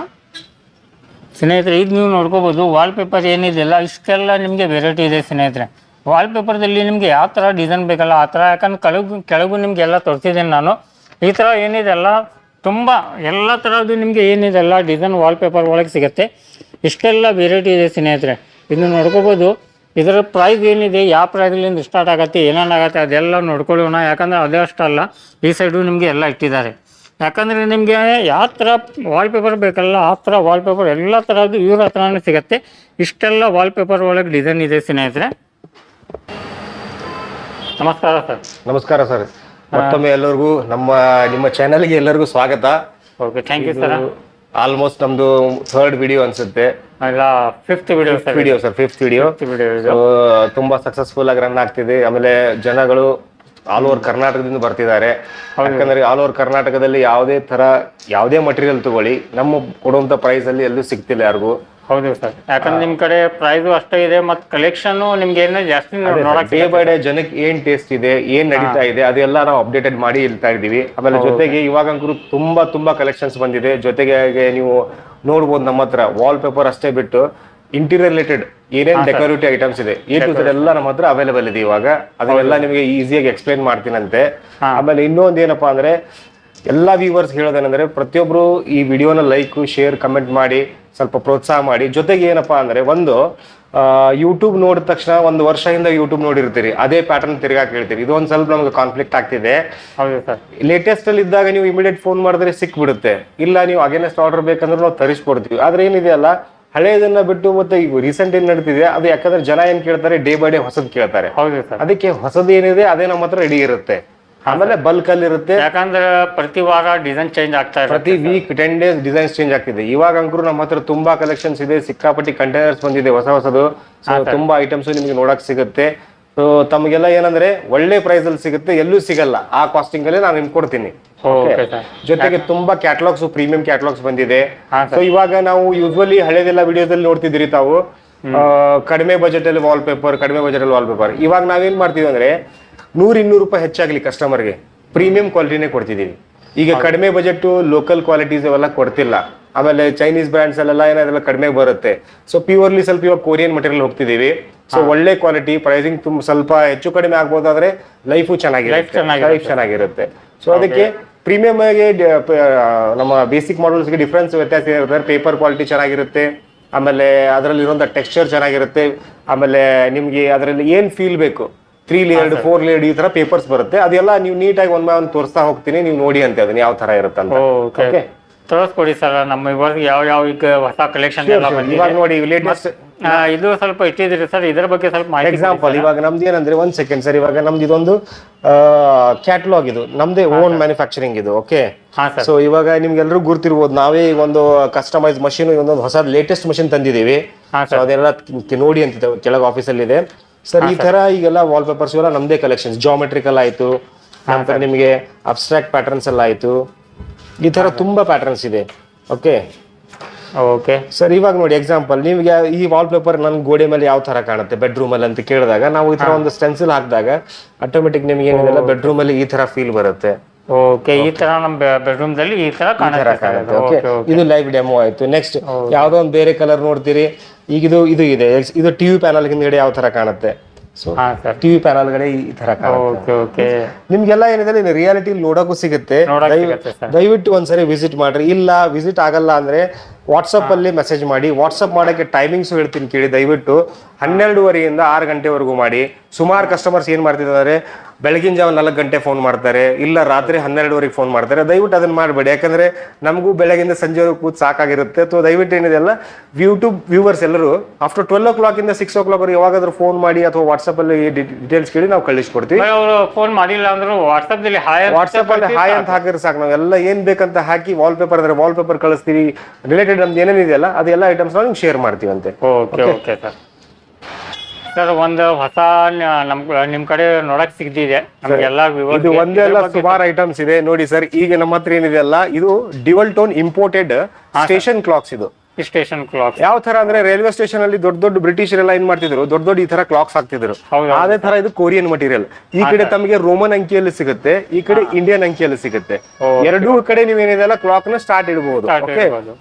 ಸ್ನೇಹಿತರೆ ಇದು ನೀವು ನೋಡ್ಕೋಬೋದು ವಾಲ್ಪೇಪರ್ ಏನಿದೆಯಲ್ಲ, ಇಷ್ಟೆಲ್ಲ ನಿಮಗೆ ವೆರೈಟಿ ಇದೆ ಸ್ನೇಹಿತರೆ. ವಾಲ್ಪೇಪರ್ದಲ್ಲಿ ನಿಮಗೆ ಯಾವ ಥರ ಡಿಸೈನ್ ಬೇಕಲ್ಲ, ಆ ಥರ ಯಾಕಂದ್ರೆ ಕೆಳಗು ಕೆಳಗು ನಿಮಗೆ ಎಲ್ಲ ತೋರಿಸಿದ್ದೀನಿ ನಾನು. ಈ ಥರ ಏನಿದೆಲ್ಲ ತುಂಬ ಎಲ್ಲ ಥರದ್ದು ನಿಮಗೆ ಏನಿದೆಲ್ಲ ಡಿಸೈನ್ ವಾಲ್ಪೇಪರ್ ಒಳಗೆ ಸಿಗುತ್ತೆ. ಇಷ್ಟೆಲ್ಲ ವೆರೈಟಿ ಇದೆ ಸ್ನೇಹಿತರೆ. ಇದನ್ನು ನೋಡ್ಕೋಬೋದು, ಇದರ ಪ್ರೈಸ್ ಏನಿದೆ, ಯಾವ ಪ್ರೈಸ್ಲಿಂದ ಸ್ಟಾರ್ಟ್ ಆಗುತ್ತೆ, ಏನೇನಾಗುತ್ತೆ, ಅದೆಲ್ಲ ನೋಡ್ಕೊಳ್ಳೋಣ. ಯಾಕಂದರೆ ಅದೇ ಅಷ್ಟಲ್ಲ, ಈ ಸೈಡು ನಿಮಗೆ ಎಲ್ಲ ಇಟ್ಟಿದ್ದಾರೆ. ಯಾಕಂದರೆ ನಿಮಗೆ ಯಾವ ಥರ ವಾಲ್ಪೇಪರ್ ಬೇಕಲ್ಲ ಆ ಥರ ವಾಲ್ಪೇಪರ್ ಎಲ್ಲ ಥರದ್ದು ಇವ್ರ ಹತ್ರನೇ ಸಿಗುತ್ತೆ. ಇಷ್ಟೆಲ್ಲ ವಾಲ್ಪೇಪರ್ ಒಳಗೆ ಡಿಸೈನ್ ಇದೆ ಸ್ನೇಹಿತರೆ. ನಮಸ್ಕಾರ ಸರ್. ನಮಸ್ಕಾರ ಸರ್. ಮತ್ತೊಮ್ಮೆ ಎಲ್ಲರಿಗೂ ನಮ್ಮ ನಿಮ್ಮ ಚಾನಲ್ಗೆ ಎಲ್ಲರಿಗೂ ಸ್ವಾಗತ. Okay thank you sir almost ನಮ್ದು ಥರ್ಡ್ ವಿಡಿಯೋ ಅನ್ಸುತ್ತೆ. Fifth video sir video sir fifth video ತುಂಬಾ ಸಕ್ಸಸ್ಫುಲ್ ಆಗಿ ರನ್ ಆಗ್ತಿದೆ. ಆಮೇಲೆ ಜನಗಳು ಆಲ್ ಓವರ್ ಕರ್ನಾಟಕದಿಂದ ಬರ್ತಿದ್ದಾರೆ. ಯಾಕಂದ್ರೆ ಆಲ್ ಓವರ್ ಕರ್ನಾಟಕದಲ್ಲಿ ಯಾವುದೇ ತರ ಯಾವುದೇ ಮಟೀರಿಯಲ್ ತಗೊಳ್ಳಿ ನಮ್ಮ ಕೊಡುವಂತ ಪ್ರೈಸ್ ಅಲ್ಲಿ ಎಲ್ಲೂ ಸಿಗ್ತಿಲ್ಲ ಯಾರಿಗೂ. ಹೌದು ಸರ್. ಯಾಕಂದ್ರೆ ನಿಮ್ಮ ಕಡೆ ಪ್ರೈಸ್ ಅಷ್ಟೇ ಇದೆ ಮತ್ತೆ ಕಲೆಕ್ಷನ್ ನಿಮ್ಗೆ ಏನೋ ಜಾಸ್ತಿ ನೋಡಕ್ಕೆ ಡೇ ಬೈ ಡೇ ಜನಕ್ಕೆ ಏನ್ ಟೇಸ್ಟ್ ಇದೆ ಏನ್ ನಡೀತಾ ಇದೆ ಅದೆಲ್ಲ ನಾವು ಅಪ್ಡೇಟೆಡ್ ಮಾಡಿ ಇರ್ತಾ ಇದೀವಿ ಆಮೇಲೆ ಜೊತೆಗೆ ಇವಾಗಂಕರು ತುಂಬಾ ತುಂಬಾ ಕಲೆಕ್ಷನ್ಸ್ ಬಂದಿದೆ. ಜೊತೆಗೆ ನೀವು ನೋಡ್ಬೋದು ನಮ್ಮ ಹತ್ರ ವಾಲ್ ಪೇಪರ್ ಅಷ್ಟೇ ಬಿಟ್ಟು ಇಂಟೀರಿಯರ್ ರಿಲೇಟೆಡ್ ಏನೇನ್ ಡೆಕೋರೇಟಿವ್ ಐಟಮ್ಸ್ ಇದೆ ಎ ಟು ಝೆಡ್ ಎಲ್ಲ ನಮ್ಮ ಹತ್ರ ಅವೈಲೇಬಲ್ ಇದೆ ಇವಾಗ. ಅದನ್ನೆಲ್ಲ ನಿಮಗೆ ಈಸಿಯಾಗಿ ಎಕ್ಸ್ಪ್ಲೈನ್ ಮಾಡ್ತೀನಂತೆ. ಆಮೇಲೆ ಇನ್ನೊಂದು ಏನಪ್ಪಾ ಅಂದ್ರೆ ಎಲ್ಲಾ ವ್ಯೂವರ್ಸ್ ಹೇಳೋದೇನಂದ್ರೆ ಪ್ರತಿಯೊಬ್ರು ಈ ವಿಡಿಯೋನ ಲೈಕ್ ಶೇರ್ ಕಮೆಂಟ್ ಮಾಡಿ ಸ್ವಲ್ಪ ಪ್ರೋತ್ಸಾಹ ಮಾಡಿ. ಜೊತೆಗೆ ಏನಪ್ಪಾ ಅಂದ್ರೆ ಒಂದು ಯೂಟ್ಯೂಬ್ ನೋಡಿದ ತಕ್ಷಣ ಒಂದು ವರ್ಷದಿಂದ ಯೂಟ್ಯೂಬ್ ನೋಡಿರ್ತೀರಿ. ಅದೇ ಪ್ಯಾಟರ್ನ್ ತಿರ್ಗಾ ಕೇಳ್ತೀರಿ. ಇದೊಂದು ಸ್ವಲ್ಪ ನಮ್ಗೆ ಕಾನ್ಫ್ಲಿಕ್ಟ್ ಆಗ್ತಿದೆ. ಲೇಟೆಸ್ಟ್ ಅಲ್ಲಿ ಇದ್ದಾಗ ನೀವು ಇಮಿಡಿಯೇಟ್ ಫೋನ್ ಮಾಡಿದ್ರೆ ಸಿಕ್ಬಿಡುತ್ತೆ. ಇಲ್ಲ ನೀವು ಅಗೇನೆಸ್ಟ್ ಆರ್ಡರ್ ಬೇಕಂದ್ರೆ ನಾವು ತರಿಸ್ಕೊಡ್ತೀವಿ. ಆದ್ರೆ ಏನಿದೆ ಅಲ್ಲ ಹಳೆಯದನ್ನ ಬಿಟ್ಟು ಮತ್ತೆ ಈಗ ರೀಸೆಂಟ್ ಏನ್ ನಡೀತಿದೆ ಅದು ಯಾಕಂದ್ರೆ ಜನ ಏನ್ ಕೇಳ್ತಾರೆ ಡೇ ಬೈ ಡೇ ಹೊಸದ್ ಕೇಳ್ತಾರೆ. ಹೌದು ಸರ್. ಅದಕ್ಕೆ ಹೊಸದ್ ಏನಿದೆ ಅದೇ ನಮ್ಮ ಹತ್ರ ರೆಡಿ ಇರುತ್ತೆ. ಆಮೇಲೆ ಬಲ್ಕ್ ಅಲ್ಲಿ ಇರುತ್ತೆ. ಯಾಕಂದ್ರೆ ಪ್ರತಿ ವಾರ ಡಿಸೈನ್ ಚೇಂಜ್ ಆಗ್ತಾ ಇದೆ ಪ್ರತಿ week ten days design change ಆಗ್ತಿದೆ. ಇವಾಗ ಅಂಕರು ನಮ್ಮ ಹತ್ರ ತುಂಬಾ ಕಲೆಕ್ಷನ್ಸ್ ಇದೆ ಸಿಕ್ಕಾಪಟ್ಟಿ ಕಂಟೈನರ್ಸ್ ಬಂದಿದೆ ಹೊಸ ಹೊಸದು. ತುಂಬಾ ಐಟಮ್ಸ್ ನಿಮಗೆ ನೋಡಕ್ ಸಿಗುತ್ತೆ. ಸೊ ತಮಗೆಲ್ಲ ಏನಂದ್ರೆ ಒಳ್ಳೆ ಪ್ರೈಸ್ ಅಲ್ಲಿ ಸಿಗುತ್ತೆ ಎಲ್ಲೂ ಸಿಗಲ್ಲ. ಆ ಕಾಸ್ಟಿಂಗ್ ಅಲ್ಲಿ ನಾನು ನಿಮ್ಗೆ ಕೊಡ್ತೀನಿ. ಜೊತೆಗೆ ತುಂಬಾ ಕ್ಯಾಟ್ಲಾಗ್ಸ್ ಪ್ರೀಮಿಯಂ ಕ್ಯಾಟ್ಲಾಗ್ಸ್ ಬಂದಿದೆ. ಸೊ ಇವಾಗ ನಾವು ಯೂಸ್ವಲಿ ಹಳೆದೆಲ್ಲ ವಿಡಿಯೋದಲ್ಲಿ ನೋಡ್ತಿದ್ರಿ ತಾವು. ಕಡಿಮೆ ಬಜೆಟ್ ಅಲ್ಲಿ ವಾಲ್ ಪೇಪರ್ ಕಡಿಮೆ ಬಜೆಟ್ ಅಲ್ಲಿ ವಾಲ್ ಪೇಪರ್ ಇವಾಗ ನಾವೇನ್ ಮಾಡ್ತೀವಿ ಅಂದ್ರೆ ನೂರ್ ಇನ್ನೂರು ರೂಪಾಯಿ ಹೆಚ್ಚಾಗ್ಲಿ ಕಸ್ಟಮರ್ಗೆ ಪ್ರೀಮಿಯಂ ಕ್ವಾಲಿಟಿನೇ ಕೊಡ್ತಿದೀವಿ ಈಗ ಕಡಿಮೆ ಬಜೆಟ್ ಲೋಕಲ್ ಕ್ವಾಲಿಟೀಸ್ ಅವೆಲ್ಲ ಕೊಡ್ತಿಲ್ಲ. ಆಮೇಲೆ ಚೈನೀಸ್ ಬ್ರ್ಯಾಂಡ್ಸ್ ಅಲ್ಲೆಲ್ಲ ಏನಾದ್ರೆಲ್ಲ ಕಡಿಮೆ ಬರುತ್ತೆ. ಸೊ ಪ್ಯೂರ್ಲಿ ಸ್ವಲ್ಪ ಇವಾಗ ಕೊರಿಯನ್ ಮಟೀರಿಯಲ್ ಹೋಗ್ತಿದೀವಿ ಸೊ ಒಳ್ಳೆ ಕ್ವಾಲಿಟಿ ಪ್ರೈಸಿಂಗ್ ತುಂಬ ಸ್ವಲ್ಪ ಹೆಚ್ಚು ಕಡಿಮೆ ಆಗ್ಬೋದಾದ್ರೆ ಲೈಫು ಚೆನ್ನಾಗಿರುತ್ತೆ. ಲೈಫ್ ಚೆನ್ನಾಗಿರುತ್ತೆ. ಸೊ ಅದಕ್ಕೆ ಪ್ರೀಮಿಯಂ ಆಗಿ ನಮ್ಮ ಬೇಸಿಕ್ ಮಾಡಲ್ಸ್ಗೆ ಡಿಫ್ರೆನ್ಸ್ ವ್ಯತ್ಯಾಸ ಇರುತ್ತೆ. ಪೇಪರ್ ಕ್ವಾಲಿಟಿ ಚೆನ್ನಾಗಿರುತ್ತೆ. ಆಮೇಲೆ ಅದರಲ್ಲಿ ಇರುವಂಥ ಟೆಕ್ಸ್ಚರ್ ಚೆನ್ನಾಗಿರುತ್ತೆ. ಆಮೇಲೆ ನಿಮ್ಗೆ ಅದರಲ್ಲಿ ಏನ್ ಫೀಲ್ ಬೇಕು? ತ್ರೀ ಲೇಯರ್ಡ್ ಫೋರ್ ಲೇಯರ್ಡ್ ಈ ತರ ಪೇಪರ್ಸ್ ಬರುತ್ತೆ. ಅದೆಲ್ಲ ನೀವು ನೀಟಾಗಿ ಒಂದ್ ಒಂದು ತೋರಿಸ್ತಾ ಹೋಗ್ತೀನಿ. ನೀವು ನೋಡಿ ಅಂತ ಅದನ್ನ ಯಾವ ತರ ಇರುತ್ತೆ ಅಂತ ಓಕೆ. ತೋರಿಸ್ಕೊಡಿ ಸರ್. ನಮ್ಮ ಇವಾಗ ಯಾವ ಯಾವ ಈಗ ಹೊಸ ಕಲೆಕ್ಷನ್ ಎಲ್ಲ ಬಂದಿದೆ. ಇವಾಗ ನೋಡಿ ಲೇಟೆಸ್ಟ್ ಇದು ಸ್ವಲ್ಪ ಇಟ್ಟಿದ್ರಿ ಸರ್ ಇದರ ಬಗ್ಗೆ ಸ್ವಲ್ಪ ಮಾಹಿತಿ ಎಕ್ಸಾಂಪಲ್ ಇವಾಗ ನಮ್ದು ಏನಂದ್ರೆ ಒಂದ್ ಸೆಕೆಂಡ್ ಸರ್ ಇವಾಗ ನಮ್ದು ಇದೊಂದು ಕ್ಯಾಟಲಾಗ್ ಇದು. ನಮ್ದೇ ಓನ್ ಮ್ಯಾನುಫ್ಯಾಕ್ಚರಿಂಗ್ ಇದು ಓಕೆ ಸೊ ಇವಾಗ ನಿಮ್ಗೆಲ್ಲರೂ ಗುರ್ತಿರ್ಬೋದು ನಾವೇ ಒಂದು ಕಸ್ಟಮೈಸ್ ಮಷೀನ್ ಒಂದೊಂದು ಹೊಸ ಲೇಟೆಸ್ಟ್ ಮಷೀನ್ ತಂದಿದ್ದೀವಿ. ಅದೆಲ್ಲ ನೋಡಿ ಅಂತಿದೆ ಕೆಳಗೆ ಆಫೀಸಲ್ಲಿ ಇದೆ. ಸರ್ ಈ ತರ ಈಗೆಲ್ಲ ವಾಲ್ ಪೇಪರ್ಸ್ ಎಲ್ಲ ನಮ್ದೇ ಕಲೆಕ್ಷನ್ಸ್ ಜಾಮೆಟ್ರಿಕಲ್ ಆಯ್ತು. ನಂತರ ನಿಮಗೆ ಅಬ್ಸ್ಟ್ರಾಕ್ಟ್ ಪ್ಯಾಟರ್ನ್ಸ್ ಎಲ್ಲ ಆಯ್ತು. ಈ ತರ ತುಂಬಾ ಪ್ಯಾಟರ್ನ್ಸ್ ಇದೆ ಓಕೆ ಓಕೆ ಸರ್ ಇವಾಗ ನೋಡಿ ಎಕ್ಸಾಂಪಲ್ ನಿಮ್ಗೆ ಈ ವಾಲ್ ಪೇಪರ್ ನನ್ ಗೋಡೆ ಮೇಲೆ ಯಾವ ತರ ಕಾಣುತ್ತೆ? ಬೆಡ್ರೂಮ್ ಅಲ್ಲಿ ಅಂತ ಕೇಳಿದಾಗ ನಾವು ಈ ತರ ಒಂದು ಸ್ಟೆನ್ಸಿಲ್ ಹಾಕಿದಾಗ ಆಟೋಮೆಟಿಕ್ ನಿಮ್ಗೆ ಏನಿದೆಲ್ಲ ಬೆಡ್ರೂಮ್ ಅಲ್ಲಿ ಈ ತರ ಫೀಲ್ ಬರುತ್ತೆ. ಓಕೆ ಈ ತರ ನಮ್ಮ ಬೆಡ್ರೂಮ್ ದಲ್ಲಿ ಈ ತರ ಕಾಣುತ್ತೆ ಇದು ಲೈವ್ ಡೆಮೋ ಆಯ್ತು. ನೆಕ್ಸ್ಟ್ ಯಾವ್ದೋ ಒಂದು ಬೇರೆ ಕಲರ್ ನೋಡ್ತೀರಿ. ಈಗ ಇದು ಇದು ಇದೆ. ಇದು ಟಿವಿ ಪ್ಯಾನಲ್ ಹಿಂದ್ಗಡೆ ಯಾವ ತರ ಕಾಣುತ್ತೆ? ಸೊ ಟಿವಿ ಪ್ಯಾನಲ್ ಗಡೆ ಈ ತರ ಕಾಣುತ್ತೆ. ಓಕೆ ಓಕೆ ನಿಮ್ಗೆಲ್ಲ ಏನಿದೆ ರಿಯಾಲಿಟಿ ನೋಡಕ್ಕೂ ಸಿಗುತ್ತೆ. ನೋಡಕ್ ಸಿಗುತ್ತೆ ದಯವಿಟ್ಟು ಒಂದ್ಸರಿ ವಿಸಿಟ್ ಮಾಡ್ರಿ. ಇಲ್ಲ ವಿಸಿಟ್ ಆಗಲ್ಲ ಅಂದ್ರೆ ವಾಟ್ಸಪ್ ಅಲ್ಲಿ ಮೆಸೇಜ್ ಮಾಡಿ. ವಾಟ್ಸಪ್ ಮಾಡೋಕೆ ಟೈಮಿಂಗ್ಸ್ ಹೇಳ್ತೀನಿ ಕೇಳಿ ದಯವಿಟ್ಟು. ಹನ್ನೆರಡುವರೆಯಿಂದ ಆರು ಗಂಟೆವರೆಗೂ ಮಾಡಿ. ಸುಮಾರು ಕಸ್ಟಮರ್ಸ್ ಏನ್ ಮಾಡ್ತಿದ್ದಾರೆ ಬೆಳಗಿನ ಜಾವ ನಾಲ್ಕು ಗಂಟೆ ಫೋನ್ ಮಾಡ್ತಾರೆ ಇಲ್ಲ ರಾತ್ರಿ ಹನ್ನೆರಡುವರೆಗೆ ಫೋನ್ ಮಾಡ್ತಾರೆ. ದಯವಿಟ್ಟು ಅದನ್ನ ಮಾಡಬೇಡಿ. ಯಾಕಂದ್ರೆ ನಮಗೂ ಬೆಳಗಿಂದ ಸಂಜೆವರೆಗೂ ಕೂತ್ ಸಾಕಾಗಿರುತ್ತೆ. ಅಥವಾ ದಯವಿಟ್ಟು ಏನಿದೆಲ್ಲ ಯೂಟ್ಯೂಬ್ ವ್ಯೂವರ್ಸ್ ಎಲ್ಲರೂ ಆಫ್ಟರ್ ಟ್ವೆಲ್ ಓ ಕ್ಲಾಕ್ ಇಂದ ಸಿಕ್ಸ್ ಓ ಕ್ಲಾಕ್ ಯಾವಾಗಾದ್ರೂ ಫೋನ್ ಮಾಡಿ ಅಥವಾ ವಾಟ್ಸ್ಆಪ್ ಅಲ್ಲಿ ಡೀಟೇಲ್ಸ್ ಕೇಳಿ ನಾವು ಕಳಿಸ್ಕೊಡ್ತೀವಿ. ಅವರು ಫೋನ್ ಮಾಡಿಲ್ಲ ಅಂದ್ರೆ ವಾಟ್ಸಪ್ ದಲ್ಲಿ ಹಾಯ್ ವಾಟ್ಸಪ್ ಅಲ್ಲಿ ಹಾಯ್ ಅಂತ ಹಾಕಿದ್ರೆ ಸಾಕು. ನಾವೆಲ್ಲ ಏನ್ ಬೇಕಂತ ಹಾಕಿ ವಾಲ್ ಪೇಪರ್ ಅಂದ್ರೆ ವಾಲ್ ಪೇಪರ್ ಕಳಿಸ್ತೀವಿ. ರಿಲೇಟೆಡ್ ನಮ್ದು ಏನೇನಿದೆಯಲ್ಲ ಅದೆಲ್ಲ ಐಟಮ್ಸ್ ನಾವು ಶೇರ್ ಮಾಡ್ತೀವಂತೆ. ಓಕೆ ಓಕೆ ಸರ್ ಸರ್ ಒಂದು ಹೊಸ ನಮ್ ನಿಮ್ ಕಡೆ ನೋಡಕ್ ಸಿಗ್ದಿದೆ. ನಮ್ಗೆಲ್ಲ ಇದು ಒಂದೇ ಅಲ್ಲ ಸುಮಾರು ಐಟಮ್ಸ್ ಇದೆ. ನೋಡಿ ಸರ್ ಈಗ ನಮ್ಮ ಹತ್ರ ಏನಿದೆ ಅಲ್ಲ ಇದು dual tone imported station clocks ಇದು. ಸ್ಟೇಷನ್ ಕ್ಲಾಕ್ ಯಾವ ತರ ಅಂದ್ರೆ ರೈಲ್ವೆ ಸ್ಟೇಷನ್ ಅಲ್ಲಿ ದೊಡ್ಡ ದೊಡ್ಡ ಬ್ರಿಟಿಷರೆಲ್ಲ ಏನ್ ಮಾಡ್ತಿದ್ರು? ದೊಡ್ಡ ದೊಡ್ಡ ಈ ತರ ಕ್ಲಾಕ್ಸ್ ಹಾಕ್ತಿದ್ರು. ಅದೇ ತರ ಇದು ಕೊರಿಯನ್ ಮಟೀರಿಯಲ್ ಈ ಕಡೆ ತಮಗೆ ರೋಮನ್ ಅಂಕಿಯಲ್ಲಿ ಸಿಗುತ್ತೆ ಈ ಕಡೆ ಇಂಡಿಯನ್ ಅಂಕಿಯಲ್ಲಿ ಸಿಗುತ್ತೆ. ಎರಡೂ ಕಡೆ ನೀವೇನಿದೆಲ್ಲ ಕ್ಲಾಕ್ನ ಸ್ಟಾರ್ಟ್ ಇಡಬಹುದು.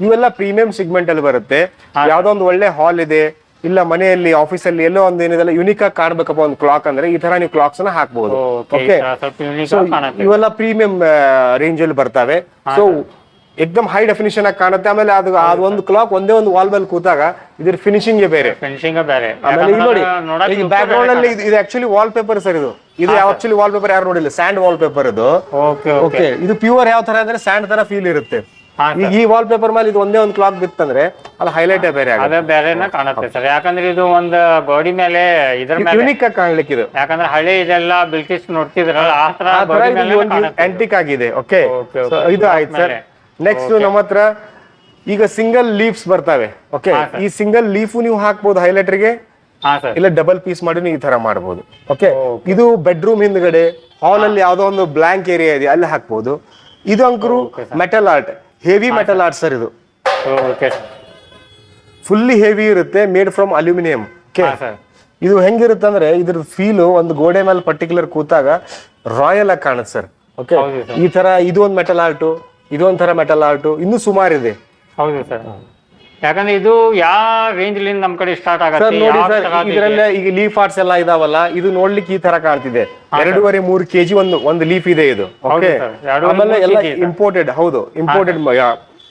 ಇವೆಲ್ಲ ಪ್ರೀಮಿಯಂ ಸಿಗ್ಮೆಂಟ್ ಅಲ್ಲಿ ಬರುತ್ತೆ. ಯಾವ್ದೋ ಒಂದು ಒಳ್ಳೆ ಹಾಲ್ ಇದೆ ಇಲ್ಲ ಮನೆಯಲ್ಲಿ ಆಫೀಸಲ್ಲಿ ಎಲ್ಲೋ ಒಂದು ಏನಿದೆಲ್ಲ ಯುನಿಕ್ ಆಗಿ ಕಾಣ್ಬೇಕಪ್ಪ ಒಂದು ಕ್ಲಾಕ್ ಅಂದ್ರೆ ಈ ತರ ನೀವು ಕ್ಲಾಕ್ಸ್ನ ಹಾಕ್ಬಹುದು ಓಕೆ ಇವೆಲ್ಲ ಪ್ರೀಮಿಯಂ ರೇಂಜ್ ಅಲ್ಲಿ ಬರ್ತವೆ. ಸೊ ಎಕ್ದಮ್ ಹೈ ಡೆಫಿನಿಷನ್ ಆಗಿ ಕಾಣುತ್ತೆ. ಆಮೇಲೆ ಅದು ಒಂದು ಕ್ಲಾಕ್ ಒಂದೇ ಒಂದು ವಾಲ್ ಮೇಲೆ ಕೂತಾಗ ಇದ್ರ ಫಿನಿಶಿಂಗ್ ಬೇರೆ. ಫಿನಿಶಿಂಗ್ ಬೇರೆ. ಆಮೇಲೆ ನೋಡಿ ಈಗ ಬ್ಯಾಕ್ ಗ್ರೌಂಡ್ ಅಲ್ಲಿ ಇದು- ಆಕ್ಚುಲಿ ವಾಲ್ ಪೇಪರ್ ಸರ್ ಇದು. ಇದು ಆಕ್ಚುಲಿ ವಾಲ್ ಪೇಪರ್ ಯಾರು ನೋಡಿಲ್ಲ ಸ್ಯಾಂಡ್ ವಾಲ್ ಪೇಪರ್ ಇದು ಓಕೆ ಓಕೆ ಇದು ಪ್ಯೂರ್ ಯಾವ ತರ ಅಂದ್ರೆ ಸ್ಯಾಂಡ್ ತರ ಫೀಲ್ ಇರುತ್ತೆ. ಈಗ ಈ ವಾಲ್ ಪೇಪರ್ ಮೇಲೆ ಇದು ಒಂದೇ ಒಂದು ಕ್ಲಾತ್ ಬಿತ್ತಂದ್ರೆ ಅಲ್ಲಿ ಹೈಲೈಟ್ ಬೇರೆ ಅದ ಬೇರೆನ ಕಾಣುತ್ತೆ ಸರ್. ಯಾಕಂದ್ರೆ ಇದು ಒಂದು ಗೋಡಿ ಮೇಲೆ ಇದ್ರ ಮೇಲೆ ಯುನಿಕ್ ಕಾಣ್ಲಿಕ್ಕೆ ಇದು. ಯಾಕಂದ್ರೆ ಹಳೆ ಇದೆಲ್ಲ ಬಿಲ್ಕಿಸ್ ನೋಡ್ತಿದ್ರಲ್ಲ ಆ ತರ ಆಂಟಿಕ್ ಆಗಿದೆ. ಓಕೆ ಇದು ಆಯ್ತು ಸರ್. ನೆಕ್ಸ್ಟ್ ನಮ್ಮ ಹತ್ರ ಈಗ ಸಿಂಗಲ್ ಲೀಫ್ಸ್ ಬರ್ತವೆ. ಓಕೆ ಈ ಸಿಂಗಲ್ ಲೀಫ್ ನೀವು ಹಾಕ್ಬಹುದು ಹೈಲೈಟರ್ಗೆ ಇಲ್ಲ ಡಬಲ್ ಪೀಸ್ ಮಾಡಿ ಈ ತರ ಮಾಡಬಹುದು ಓಕೆ ಇದು ಬೆಡ್ರೂಮ್ ಹಿಂದ್ಗಡೆ ಹಾಲ್ ಅಲ್ಲಿ ಯಾವ್ದೋ ಒಂದು ಬ್ಲಾಂಕ್ ಏರಿಯಾ ಇದೆ ಅಲ್ಲಿ ಹಾಕ್ಬಹುದು ಇದು ಅಂಕರು metal art heavy metal art sir ಇದು. ಓಕೆ ಫುಲ್ಲಿ ಹೆವಿ ಇರುತ್ತೆ ಮೇಡ್ ಫ್ರಮ್ ಅಲ್ಯೂಮಿನಿಯಂ ಸರ್ ಇದು ಹೆಂಗಿರುತ್ತೆ ಅಂದ್ರೆ ಇದ್ರ ಫೀಲು ಒಂದು ಗೋಡೆ ಮೇಲೆ ಪರ್ಟಿಕ್ಯುಲರ್ ಕೂತಾಗ ರಾಯಲ್ ಆಗಿ ಕಾಣುತ್ತೆ ಸರ್ ಓಕೆ ಈ ತರ ಇದು ಒಂದು ಮೆಟಲ್ ಆರ್ಟ್ ಇದು ತರ ಮೆಟಲ್ ಆರ್ಟು ಇನ್ನು ಸುಮಾರಿದೆ ಇದೆ. ಹೌದು ಸರ್ ಯಾಕಂದ್ರೆ ಇದು ಯಾವ ರೇಂಜ್ ಲಿಂದ ನಮ್ ಕಡೆ ಸ್ಟಾರ್ಟ್ ಆಗುತ್ತೆ ಆಗತ್ತೆ ನೋಡಿ ಸರ್? ಇದರಲ್ಲೇ ಈಗ ಲೀಫ್ ಆರ್ಟ್ಸ್ ಎಲ್ಲ ಇದಾವಲ್ಲ ಇದು ನೋಡ್ಲಿಕ್ಕೆ ಈ ತರ ಕಾಣ್ತಿದೆ. ಎರಡೂವರೆ ಮೂರು ಕೆಜಿ ಒಂದು ಒಂದು ಲೀಫ್ ಇದೆ ಇದು ಓಕೆ ಸರ್, ಎರಡೂವರೆ ಆಮೇಲೆ ಮೂರು ಎಲ್ಲ kg ಇದೆ. ಇಂಪೋರ್ಟೆಡ್ ಹೌದು ಇಂಪೋರ್ಟೆಡ್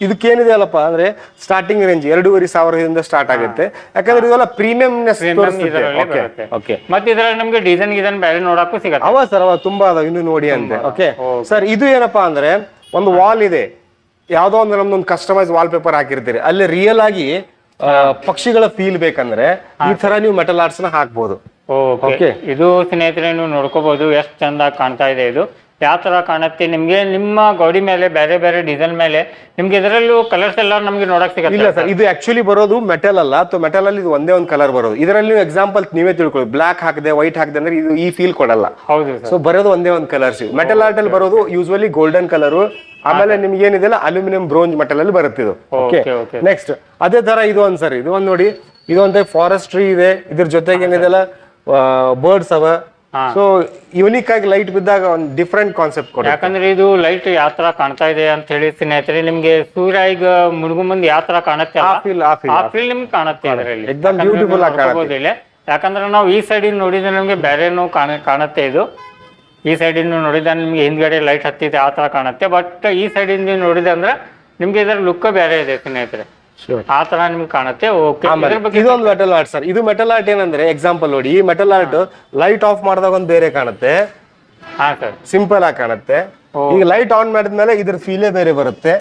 ಇದಕ್ಕೇನಿದೆ ಅಲ್ಲಪ್ಪ ಅಂದ್ರೆ ಸ್ಟಾರ್ಟಿಂಗ್ ರೇಂಜ್ ಎರಡೂವರೆ ಸಾವಿರದಿಂದ ಸ್ಟಾರ್ಟ್ ಆಗುತ್ತೆ. ಯಾಕಂದ್ರೆ ಇದೆಲ್ಲ ಪ್ರೀಮಿಯಂನೆಸ್ ತೋರಿಸುತ್ತೆ. ಇದರಲ್ಲಿ ಓಕೆ ಓಕೆ ಮತ್ತೆ ಇದ್ರಲ್ಲಿ ನಮ್ಗೆ ಡಿಸೈನ್ ಗಿಸೈನ್ ಬೇರೆ ನೋಡಕ್ಕೂ ಸಿಗತ್ತೆ. ಅವ ಸರ್ ಅವ ತುಂಬಾ ಅದಾವ ಇನ್ನು ನೋಡಿ ಅಂತೆ ಓಕೆ ಸರ್ ಇದು ಏನಪ್ಪಾ ಅಂದ್ರೆ ಒಂದು ವಾಲ್ ಇದೆ. ಯಾವ್ದೋ ಒಂದು ನಮ್ದೊಂದು ಕಸ್ಟಮೈಸ್ ವಾಲ್ ಪೇಪರ್ ಹಾಕಿರ್ತೀರಿ. ಅಲ್ಲಿ ರಿಯಲ್ ಆಗಿ ಆ, ಪಕ್ಷಿಗಳ ಫೀಲ್ ಬೇಕಂದ್ರೆ ಈ ತರ ನೀವು ಮೆಟಲ್ ಆರ್ಟ್ಸ್ನ ಹಾಕ್ಬೋದು. Okay Okay. ಇದು ಸ್ನೇಹಿತರೆ ನೀವು ನೋಡ್ಕೋಬಹುದು ಎಷ್ಟು ಚಂದ ಕಾಣ್ತಾ ಇದೆ ಇದು. ಯಾವ ಥರ ಕಾಣುತ್ತೆ? ನಿಮಗೆ ನಿಮ್ಮ ಗೋಡಿ ಮೇಲೆ ಬೇರೆ ಬೇರೆ ಡಿಸೈನ್ ಮೇಲೆ ನಿಮ್ಗೆ ಇದರಲ್ಲೂ ಕಲರ್ಸ್ ಎಲ್ಲ ನಮ್ಗೆ ನೋಡಕ್ ಇಲ್ಲ ಸರ್ ಇದು ಆಕ್ಚುಲಿ ಬರೋದು ಮೆಟಲ್ ಅಲ್ಲ ಅಥವಾ ಮೆಟಲ್ ಅಲ್ಲಿ ಇದು ಒಂದೇ ಒಂದು ಕಲರ್ ಬರೋದು. ಇದರಲ್ಲಿ ನೀವು ಎಕ್ಸಾಂಪಲ್ ನೀವೇ ತಿಳ್ಕೊಳ್ಳಿ. ಬ್ಲಾಕ್ ಹಾಕದೆ ವೈಟ್ ಹಾಕಿದೆ ಅಂದ್ರೆ ಇದು ಈ ಫೀಲ್ ಕೊಡಲ್ಲ. ಹೌದು ಸೊ ಬರೋದು ಒಂದೇ ಒಂದು ಕಲರ್ಸ್ ಮೆಟಲ್ ಆರ್ಟ್ ಅಲ್ಲಿ ಬರೋದು ಯೂಸ್ವಲಿ ಗೋಲ್ಡನ್ ಕಲರ್ ಆಮೇಲೆ ನಿಮ್ಗೆ ಏನಿದೆಲ್ಲ ಅಲ್ಯೂಮಿನಿಯಂ ಬ್ರೋಂಜ್ ಮೆಟಲ್ ಅಲ್ಲಿ ಬರುತ್ತೆ ಇದು. ನೆಕ್ಸ್ಟ್ ಅದೇ ತರ ಇದು ಒಂದ್ ಸರ್ ಇದು ಒಂದ್ ನೋಡಿ. ಇದು ಒಂದೇ ಫಾರೆಸ್ಟ್ರಿ ಇದೆ. ಇದ್ರ ಜೊತೆಗೆ ಏನಿದೆಲ್ಲ ಬರ್ಡ್ಸ್ ಅವ. ಸೊ ಯುನಿಕ್ ಆಗಿ ಲೈಟ್ ಬಿದ್ದಾಗ ಒಂದು ಡಿಫ್ರೆಂಟ್ ಕಾನ್ಸೆಪ್ಟ್ ಕೊಡ್ತಾರೆ ಯಾಕಂದ್ರೆ ಇದು ಲೈಟ್ ಯಾವ ತರ ಕಾಣ್ತಾ ಇದೆ ಅಂತ ಹೇಳಿ ಸ್ನೇಹಿತರೆ ನಿಮ್ಗೆ ಸೂರ್ಯ ಈಗ ಮುಳುಗು ಮುಂದೆ ಯಾವ ತರ ಕಾಣುತ್ತೆ ಆ ಅಲ್ಲ? ಫೀಲ್ ಆ ಫೀಲ್ ಆ ಫೀಲ್ ನಿಮ್ಗೆ ಕಾಣುತ್ತೆ beautiful ಆಗಿ ಕಾಣುತ್ತೆ. ಯಾಕಂದ್ರೆ ನಾವು ಈ ಸೈಡ್ ನೋಡಿದ್ರೆ ನಮಗೆ ಬೇರೆನೂ ಕಾಣ ಕಾಣುತ್ತೆ ಇದು. ಈ ಸೈಡ್ ನೋಡಿದ್ರೆ ನಿಮ್ಗೆ ಹಿಂದ್ಗಡೆ ಲೈಟ್ ಹತ್ತಿದೆ ಆ ತರ ಕಾಣುತ್ತೆ. ಬಟ್ ಈ ಸೈಡ್ ಇಂದ ನೋಡಿದೆ ಅಂದ್ರೆ ನಿಮ್ಗೆ ಇದರ ಲುಕ್ ಬೇರೆ ಇದೆ ಸ್ನೇಹಿತರೆ. ಆ ತರ ನಿಮ್ಗೆ ಕಾಣುತ್ತೆ? ಓಕೆ ಇದೊಂದು ಮೆಟಲ್ ಆರ್ಟ್ ಸರ್ ಇದು ಮೆಟಲ್ ಆರ್ಟ್ ಏನಂದ್ರೆ ಎಕ್ಸಾಂಪಲ್ ನೋಡಿ ಈ ಮೆಟಲ್ ಆರ್ಟ್ ಲೈಟ್ ಆಫ್ ಮಾಡಿದಾಗ ಒಂದ್ ಬೇರೆ ಕಾಣುತ್ತೆ. ಸಿಂಪಲ್ ಆಗಿ ಕಾಣುತ್ತೆ. ಈಗ ಲೈಟ್ ಆನ್ ಮಾಡಿದ್ಮೇಲೆ ಇದ್ರ ಫೀಲೇ ಬೇರೆ ಬರುತ್ತೆ.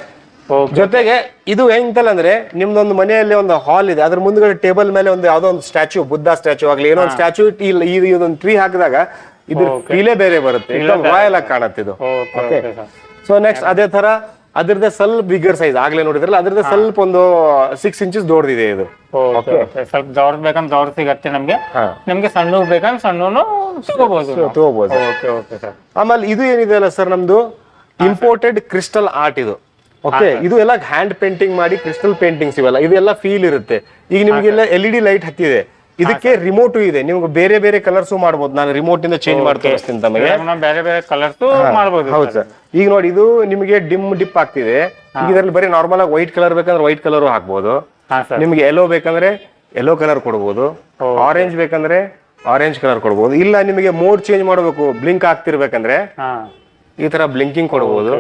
ಜೊತೆಗೆ ಇದು ಹೆಂಗಲ್ಲ ಅಂದ್ರೆ ನಿಮ್ದೊಂದು ಮನೆಯಲ್ಲಿ ಒಂದು ಹಾಲ್ ಇದೆ. ಅದ್ರ ಮುಂದ್ಗಡೆ ಟೇಬಲ್ ಮೇಲೆ ಒಂದು ಯಾವ್ದೋ ಒಂದು ಸ್ಟ್ಯಾಚು ಬುದ್ಧ ಸ್ಟ್ಯಾಚು ಆಗ್ಲಿ ಏನೋ ಒಂದು ಸ್ಟ್ಯಾಚು ಈ ಇದೊಂದು ಟ್ರೀ ಹಾಕಿದಾಗ ಇದ್ರ ಫೀಲೇ ಬೇರೆ ಬರುತ್ತೆ. ರಾಯಲ್ ಆಗಿ ಕಾಣುತ್ತೆ ಇದು. ಓಕೆ ಸೊ ನೆಕ್ಸ್ಟ್ ಅದೇ ತರ ಅದ್ರದ್ದೇ ಸ್ವಲ್ಪ ಬಿಗರ್ ಸೈಜ್ ಆಗ್ಲೇ ನೋಡಿದ್ರಲ್ಲ ಅದ್ರದ್ದೇ ಸ್ವಲ್ಪ ಒಂದು ಸಿಕ್ಸ್ ಇಂಚಸ್ ದೊಡ್ಡದಿದೆ ಇದು. ಸ್ವಲ್ಪ ದೊಡ್ಡ ಬೇಕಂದ್ರೆ ದೊಡ್ಡ ಸಿಗತ್ತೆ ನಮ್ಗೆ. ನಿಮ್ಗೆ ಸಣ್ಣ ಬೇಕಂದ್ರೆ ಸಣ್ಣನು ತಗೋಬಹುದು ಆಮೇಲೆ ಇದು ಏನಿದೆ ಅಲ್ಲ ಸರ್ ನಮ್ದು? ಇಂಪೋರ್ಟೆಡ್ ಕ್ರಿಸ್ಟಲ್ ಆರ್ಟ್ ಇದು. ಓಕೆ ಇದು ಎಲ್ಲ ಹ್ಯಾಂಡ್ ಪೇಂಟಿಂಗ್ ಮಾಡಿ ಕ್ರಿಸ್ಟಲ್ ಪೇಂಟಿಂಗ್ಸ್ ಇವೆಲ್ಲ. ಇದೆಲ್ಲ ಫೀಲ್ ಇರುತ್ತೆ. ಈಗ ನಿಮ್ಗೆಲ್ಲ ಎಲ್ ಇ ಡಿ ಲೈಟ್ ಹತ್ತಿದೆ. ಇದಕ್ಕೆ ರಿಮೋಟ್ ಇದೆ. ನಿಮ್ಗೆ ಬೇರೆ ಬೇರೆ ಕಲರ್ಸ್ ಮಾಡಬಹುದು ನಾನು ರಿಮೋಟ್ ಇಂದ ಚೇಂಜ್ ಮಾಡಿ ತೋರಿಸ್ತೀನಿ ತಮಗೆ. ಬೇರೆ ಬೇರೆ ಕಲರ್ಸ್ ಮಾಡಬಹುದು ಹೌದು ಸರ್. ಈಗ ನೋಡಿ ಇದು ನಿಮಗೆ ಡಿಮ್ ಡಿಪ್ ಆಗ್ತಿದೆ. ಇದರಲ್ಲಿ ಬರೀ ನಾರ್ಮಲ್ ಆಗಿ ವೈಟ್ ಕಲರ್ ಬೇಕಂದ್ರೆ ವೈಟ್ ಕಲರ್ ಹಾಕ್ಬಹುದು ನಿಮ್ಗೆ ಎಲ್ಲೋ ಬೇಕಂದ್ರೆ ಎಲ್ಲೋ ಕಲರ್ ಕೊಡಬಹುದು ಆರೆಂಜ್ ಬೇಕಂದ್ರೆ ಆರೆಂಜ್ ಕಲರ್ ಕೊಡಬಹುದು ಇಲ್ಲ ನಿಮಗೆ ಮೋಡ್ ಚೇಂಜ್ ಮಾಡಬೇಕು ಬ್ಲಿಂಕ್ ಆಗ್ತಿರ್ಬೇಕಂದ್ರೆ ಈ ತರ ಬ್ಲಿಂಕಿಂಗ್ ಕೊಡಬಹುದು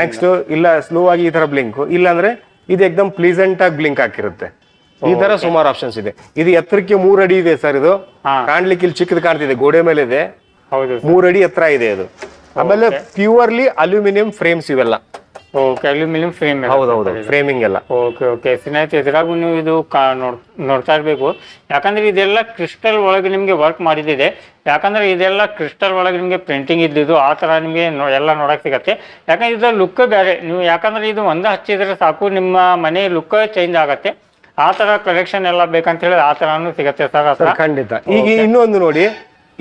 ನೆಕ್ಸ್ಟ್ ಇಲ್ಲ ಸ್ಲೋ ಆಗಿ ಈ ತರ ಬ್ಲಿಂಕ್ ಇಲ್ಲ ಅಂದ್ರೆ ಇದು ಎಕ್ದಮ್ ಪ್ಲೀಸೆಂಟ್ ಆಗಿ ಬ್ಲಿಂಕ್ ಹಾಕಿರುತ್ತೆ. ಈ ತರ ಸುಮಾರು ಆಪ್ಷನ್ಸ್ ಇದೆ. ಇದು ಎತ್ತರಕ್ಕೆ ಮೂರ್ ಅಡಿ ಇದೆ ಸರ್ ಇದು. ಕಾಣ್ಲಿಕ್ಕೆ ಇಲ್ಲಿ ಚಿಕ್ಕದು ಕಾಣ್ತಿದೆ ಗೋಡೆ ಮೇಲೆ ಇದೆ. ಹೌದು ಮೂರ್ ಅಡಿ ಎತ್ತರ ಇದೆ ಅದು. ಆಮೇಲೆ ಪ್ಯೂರ್ಲಿ ಅಲ್ಯೂಮಿನಿಯಂ ಫ್ರೇಮ್ಸ್ ಇವೆಲ್ಲ. ಓಕೆ ಅಲ್ಯೂಮಿನಿಯಂ ಫ್ರೇಮ್ ಹೌದೌದು ಫ್ರೇಮಿಂಗ್ ಎಲ್ಲ. ಓಕೆ ಓಕೆ ಸ್ನೇಹಿತರೆ ಇದ್ರಾಗೂ ನೀವು ಇದು ಕಾ ನೋಡ್ತಾ ಇರಬೇಕು ಯಾಕಂದ್ರೆ ಇದೆಲ್ಲ ಕ್ರಿಸ್ಟಲ್ ಒಳಗೆ ನಿಮಗೆ ವರ್ಕ್ ಮಾಡಿದಿದೆ. ಯಾಕಂದ್ರೆ ಇದೆಲ್ಲ ಕ್ರಿಸ್ಟಲ್ ಒಳಗೆ ನಿಮಗೆ ಪ್ರಿಂಟಿಂಗ್ ಇದ್ದಿದ್ದು ಆ ತರ ನಿಮಗೆ ಎಲ್ಲ ನೋಡಕ್ ಸಿಗತ್ತೆ. ಯಾಕಂದ್ರೆ ಇದ್ರ ಲುಕ್ ಬೇರೆ. ನೀವು ಯಾಕಂದ್ರೆ ಇದು ಒಂದು ಹಚ್ಚಿದ್ರೆ ಸಾಕು ನಿಮ್ಮ ಮನೆ ಲುಕ್ ಚೇಂಜ್ ಆಗತ್ತೆ. ಆ ತರ ಕಲೆಕ್ಷನ್ ಎಲ್ಲ ಬೇಕಂತ ಹೇಳಿದ್ರೆ ಆ ತರನು ಸಿಗತ್ತೆ ಸರ್ ಖಂಡಿತ. ಈಗ ಇನ್ನೊಂದು ನೋಡಿ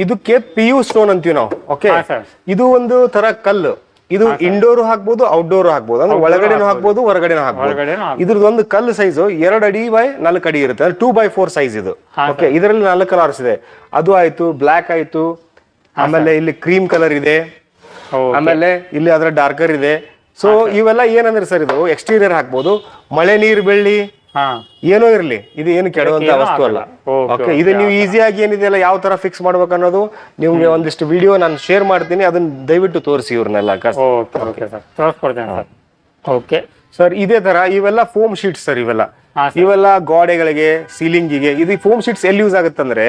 ಇದಕ್ಕೆ ಪಿ ಯು ಸ್ಟೋನ್ ಅಂತೀವಿ ನಾವು. ಓಕೆ ಹಾ ಇದು ಒಂದು ತರ ಕಲ್ಲು. ಇದು ಇಂಡೋರ್ ಹಾಕ್ಬೋದು ಔಟ್ಡೋರ್ ಹಾಕ್ಬೋದು. ಅಂದ್ರೆ ಒಳಗಡೆನೂ ಹಾಕ್ಬೋದು. ಹೊರಗಡೆನೂ ಹಾಕ್ಬೋದು. ಹೊರಗಡೆನೂ ಇದ್ರದ್ದು ಒಂದು ಕಲ್ಲು ಸೈಜ್ ಎರಡು ಅಡಿ ಬೈ ನಾಲ್ಕು ಅಡಿ ಇರುತ್ತೆ. ಟೂ ಬೈ ಫೋರ್ ಸೈಜ್ ಇದು. ಓಕೆ ಇದರಲ್ಲಿ ನಾಲ್ಕು ಕಲರ್ಸ್ ಇದೆ. ಅದು ಆಯ್ತು ಬ್ಲಾಕ್ ಆಯ್ತು. ಆಮೇಲೆ ಇಲ್ಲಿ ಕ್ರೀಮ್ ಕಲರ್ ಇದೆ. ಆಮೇಲೆ ಇಲ್ಲಿ ಅದರ ಡಾರ್ಕರ್ ಇದೆ. ಸೊ ಇವೆಲ್ಲ ಏನಂದ್ರೆ ಸರ್ ಇದು ಎಕ್ಸ್ಟೀರಿಯರ್ ಹಾಕ್ಬೋದು. ಮಳೆ ನೀರು ಬೆಳ್ಳಿ ಏನೋ ಇರ್ಲಿ ಇದು ಏನು ಕೆಡುವಂತ ವಸ್ತು ಅಲ್ಲ. ಓಕೆ ಇದು ನೀವು ಈಸಿಯಾಗಿ ಏನಿದೆಯಲ್ಲ ಯಾವ ತರ ಫಿಕ್ಸ್ ಮಾಡ್ಬೇಕು ಅನ್ನೋದು ನಿಮ್ಗೆ ಒಂದಿಷ್ಟು ವಿಡಿಯೋ ನಾನು ಶೇರ್ ಮಾಡ್ತೀನಿ ಅದನ್ನ ದಯವಿಟ್ಟು ತೋರಿಸಿ ಇವ್ರನ್ನೆಲ್ಲ. ಓಕೆ ಸರ್ ತೋರಿಸ್ಕೊಡ್ತೇನೆ ಸರ್ ಓಕೆ ಸರ್ ಇದೇ ತರ ಇವೆಲ್ಲ ಫೋಮ್ ಶೀಟ್ಸ್ ಸರ್ ಇವೆಲ್ಲ. ಇವೆಲ್ಲ ಗೋಡೆಗಳಿಗೆ ಸೀಲಿಂಗಿಗೆ ಇದು ಫೋಮ್ ಶೀಟ್ಸ್ ಎಲ್ಲಿ ಯೂಸ್ ಆಗುತ್ತಂದ್ರೆ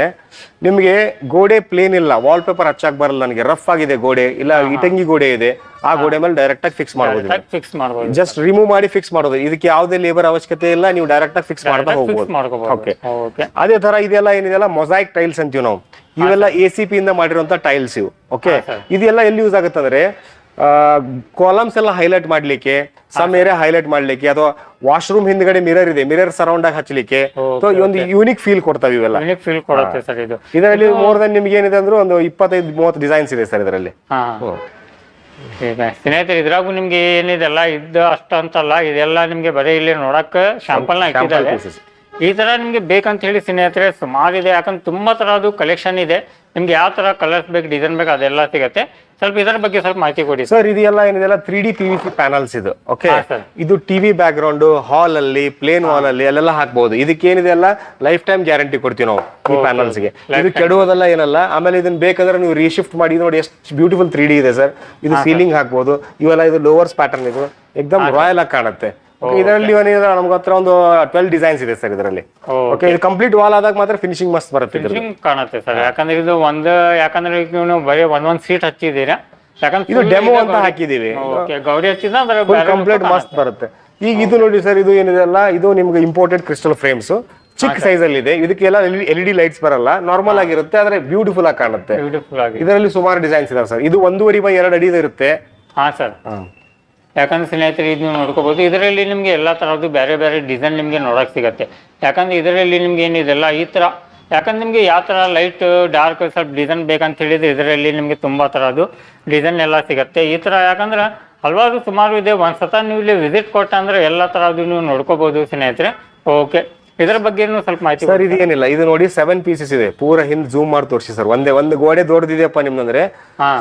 ನಿಮಗೆ ಗೋಡೆ ಪ್ಲೇನ್ ಇಲ್ಲ ವಾಲ್ ಪೇಪರ್ ಹಚ್ಚಾಕ್ ಬರಲ್ಲ ನನಗೆ ರಫ್ ಆಗಿದೆ ಗೋಡೆ ಇಲ್ಲ ಇಟಂಗಿ ಗೋಡೆ ಇದೆ ಆ ಗೋಡೆ ಮೇಲೆ ಡೈರೆಕ್ಟ್ ಆಗಿ ಫಿಕ್ಸ್ ಮಾಡಬಹುದು ಫಿಕ್ಸ್ ಜಸ್ಟ್ ರಿಮೂವ್ ಮಾಡಿ ಫಿಕ್ಸ್ ಮಾಡೋದು ಇದಕ್ಕೆ ಯಾವುದೇ ಲೇಬರ್ ಅವಶ್ಯಕತೆ ಇಲ್ಲ ನೀವು ಡೈರೆಕ್ಟ್ ಆಗಿ ಫಿಕ್ಸ್ ಮಾಡ್ತಾ ಹೋಗ್ಬೋದು. ಓಕೆ ಓಕೆ ಅದೇ ತರ ಇದೆಲ್ಲ ಏನಿದೆಲ್ಲ ಮೊಸೈಕ್ ಟೈಲ್ಸ್ ಅಂತೀವಿ ನಾವು. ಇವೆಲ್ಲ ಎ ಸಿ ಪಿ ಇಂದ ಮಾಡಿರುವಂತ ಟೈಲ್ಸ್ ಇವು. ಓಕೆ ಇದೆಲ್ಲ ಎಲ್ಲಿ ಯೂಸ್ ಆಗುತ್ತಂದ್ರೆ ಕಾಲಮ್ಸ್ ಎಲ್ಲ ಹೈಲೈಟ್ ಮಾಡ್ಲಿಕ್ಕೆ ಸಮ್ ಏರಿಯಾ ಹೈಲೈಟ್ ಮಾಡ್ಲಿಕ್ಕೆ ಅಥವಾ ವಾಶ್ರೂಮ್ ಹಿಂದ್ಗಡೆ ಮಿರರ್ ಇದೆ ಮಿರರ್ ಸರೌಂಡ್ ಆಗಿ ಹಚ್ಚಲಿಕ್ಕೆ. ಸೊ ಒಂದು ಯೂನಿಕ್ ಫೀಲ್ ಕೊಡ್ತಾವೆ ಇವೆಲ್ಲ. ಯೂನಿಕ್ ಫೀಲ್ ಕೊಡುತ್ತೆ ಸರ್ ಇದು. ಇದರಲ್ಲಿ ಮೋರ್ ದನ್ ನಿಮ್ಗೆ ಏನಿದೆ ಅಂದ್ರೆ ಒಂದು ಇಪ್ಪತ್ತೈದು ಮೂವತ್ತು ಡಿಸೈನ್ಸ್ ಇದೆ ಸರ್ ಇದರಲ್ಲಿ. ಸ್ನೇಹಿತರೆ ಇದ್ರಾಗು ನಿಮ್ಗೆ ಏನಿದೆಲ್ಲ ಇದ್ದು ಅಷ್ಟಂತಲ್ಲ ಇದೆಲ್ಲ ನಿಮ್ಗೆ ಬರೀ ಇಲ್ಲಿ ನೋಡಕ್ ಶಾಂಪಲ್ನ ಇಟ್ಟಿದ್ದಾರೆ. ಈ ತರ ನಿಮ್ಗೆ ಬೇಕಂತ ಹೇಳಿ ಸ್ನೇಹಿತರೆ ಸುಮಾರು ಇದೆ ಯಾಕಂದ್ರೆ ತುಂಬಾ ತರ ಅದು ಕಲೆಕ್ಷನ್ ಇದೆ. ನಿಮ್ಗೆ ಯಾವ ತರ ಕಲರ್ಸ್ ಬೇಕು ಡಿಸೈನ್ ಬೇಕು ಅದೆಲ್ಲ ಸಿಗುತ್ತೆ. ಸ್ವಲ್ಪ ಇದರ ಬಗ್ಗೆ ಸ್ವಲ್ಪ ಮಾಹಿತಿ ಕೊಡಿ. ಸರ್ ಇದೆಲ್ಲ ಏನಿದೆಲ್ಲ three D P V C panels ಇದು ಓಕೆ. ಇದು ಟಿವಿ ಬ್ಯಾಕ್ ಗ್ರೌಂಡ್ ಹಾಲ್ ಅಲ್ಲಿ ಪ್ಲೇನ್ ವಾಲ್ ಅಲ್ಲಿ ಅಲ್ಲೆಲ್ಲ ಹಾಕಬಹುದು ಇದಕ್ಕೆ ಏನಿದೆ ಅಲ್ಲ ಲೈಫ್ ಟೈಮ್ ಗ್ಯಾರಂಟಿ ಕೊಡ್ತೀವಿ ನಾವು ಈ ಪ್ಯಾನಲ್ಸ್ಗೆ ಇದು ಕೆಡುವುದಲ್ಲ ಏನಲ್ಲ ಆಮೇಲೆ ಇದನ್ನ ಬೇಕಾದ್ರೆ ನೀವು ರೀಶಿಫ್ಟ್ ಮಾಡಿ ನೋಡಿ ಎಷ್ಟು ಬ್ಯೂಟಿಫುಲ್ ತ್ರೀ ಡಿ ಇದೆ ಸರ್ ಇದು ಸೀಲಿಂಗ್ ಹಾಕಬಹುದು ಇವೆಲ್ಲ ಇದು ಲೋವರ್ಸ್ ಪ್ಯಾಟರ್ನ್ ಇದು. ಎಕ್ದಮ್ ರಾಯಲ್ ಆಗಿ ಕಾಣುತ್ತೆ. ಇದರಲ್ಲಿ ಏನಿದೆ ನಮ್ಗೆ ಹತ್ರ ಒಂದು ಟ್ವೆಲ್ ಡಿಸೈನ್ಸ್ ಇದೆ ಸರ್ ಇದರಲ್ಲಿ. ಓಕೆ ಇದು ಕಂಪ್ಲೀಟ್ ವಾಲ್ ಆದಾಗ ಮಾತ್ರ ಫಿನಿಶಿಂಗ್ ಮಸ್ತ್ ಬರುತ್ತೆ ಇದ್ರಲ್ಲಿ. ಫಿನಿಶಿಂಗ್ ಕಾಣುತ್ತೆ ಸರ್ ಯಾಕಂದ್ರೆ ಇದು ಒಂದು ಯಾಕಂದ್ರೆ ಈಗ ನೀವು ಬರೀ ಒಂದೊಂದ್ ಸೀಟ್ ಹಚ್ಚಿದ್ದೀರಾ? ಯಾಕಂದ್ರೆ ಇದು full ಡೆಮೋ ಇದೆ ಅಂತ ಗೌರಿ- ಹಾಕಿದೀವಿ. ಓಕೆ ಗೌರಿ ಹಚ್ಚಿದ್ರೆ ಅಂದ್ರೆ ಫುಲ್ ಬೇರೆ ಕಂಪ್ಲೀಟ್ ಮಸ್ತ್ ಬರುತ್ತೆ. ಈಗ ಇದು ನೋಡಿ ಸರ್ ಇದು ಏನಿದೆ ಅಲ್ಲ ಇದು ನಿಮ್ಗೆ ಇಂಪೋರ್ಟೆಡ್ ಕ್ರಿಸ್ಟಲ್ ಫ್ರೇಮ್ಸ್ ಚಿಕ್ಕ ಸೈಜ್ ಅಲ್ಲಿ ಇದೆ. ಇದಕ್ಕೆಲ್ಲ ಎಲ್ ಇ ಲೈಟ್ಸ್ ಬರಲ್ಲ. ನಾರ್ಮಲ್ ಆಗಿರುತ್ತೆ ಆದ್ರೆ ಬ್ಯೂಟಿಫುಲ್ ಆಗಿ ಕಾಣುತ್ತೆ. ಆಗಿ ಇದರಲ್ಲಿ ಸುಮಾರು ಡಿಸೈನ್ಸ್ ಇದಾವೆ ಸರ್ ಇದು ಒಂದೂವರೆ ಬೈ ಎರಡು ಅಡಿ ಇರುತ್ತೆ. ಹಾ ಸರ್ ಯಾಕಂದ್ರೆ ಸ್ನೇಹಿತರೆ, ಇದು ನೀವು ನೋಡ್ಕೋಬೋದು. ಇದರಲ್ಲಿ ನಿಮಗೆ ಎಲ್ಲ ಥರದ್ದು ಬೇರೆ ಬೇರೆ ಡಿಸೈನ್ ನಿಮಗೆ ನೋಡಕ್ ಸಿಗುತ್ತೆ. ಯಾಕಂದ್ರೆ ಇದರಲ್ಲಿ ನಿಮ್ಗೆ ಏನಿದೆಲ್ಲ ಈ ತರ, ಯಾಕಂದ್ರೆ ನಿಮಗೆ ಯಾವ ತರ ಲೈಟ್ ಡಾರ್ಕ್ ಸ್ವಲ್ಪ ಡಿಸೈನ್ ಬೇಕಂತ ಹೇಳಿದ್ರೆ ಇದರಲ್ಲಿ ನಿಮಗೆ ತುಂಬಾ ಥರದ್ದು ಡಿಸೈನ್ ಎಲ್ಲ ಸಿಗುತ್ತೆ. ಈ ತರ ಯಾಕಂದ್ರೆ ಹಲವಾರು ಸುಮಾರು ಇದೆ. ಒಂದ್ಸತ ನೀವು ಇಲ್ಲಿ ವಿಸಿಟ್ ಕೊಟ್ಟ ಅಂದ್ರೆ ಎಲ್ಲ ಥರದ್ದು ನೀವು ನೋಡ್ಕೋಬೋದು ಸ್ನೇಹಿತರೆ. ಓಕೆ ಇದರ ಬಗ್ಗೆ ಸ್ವಲ್ಪ ಮಾಹಿತಿ ಸರ್ ಇದೇನಿಲ್ಲ. ಏನಿಲ್ಲ ಇದು ನೋಡಿ ಸೆವೆನ್ ಪೀಸಸ್ ಇದೆ. ಪೂರ ಹಿಂದ್ ಜೂಮ್ ಮಾಡಿ ತೋರಿಸಿ ಸರ್. ಒಂದೇ ಒಂದು ಗೋಡೆ ದೊಡ್ಡದಿದೆಯಪ್ಪ ನಿಮ್ದಂದ್ರೆ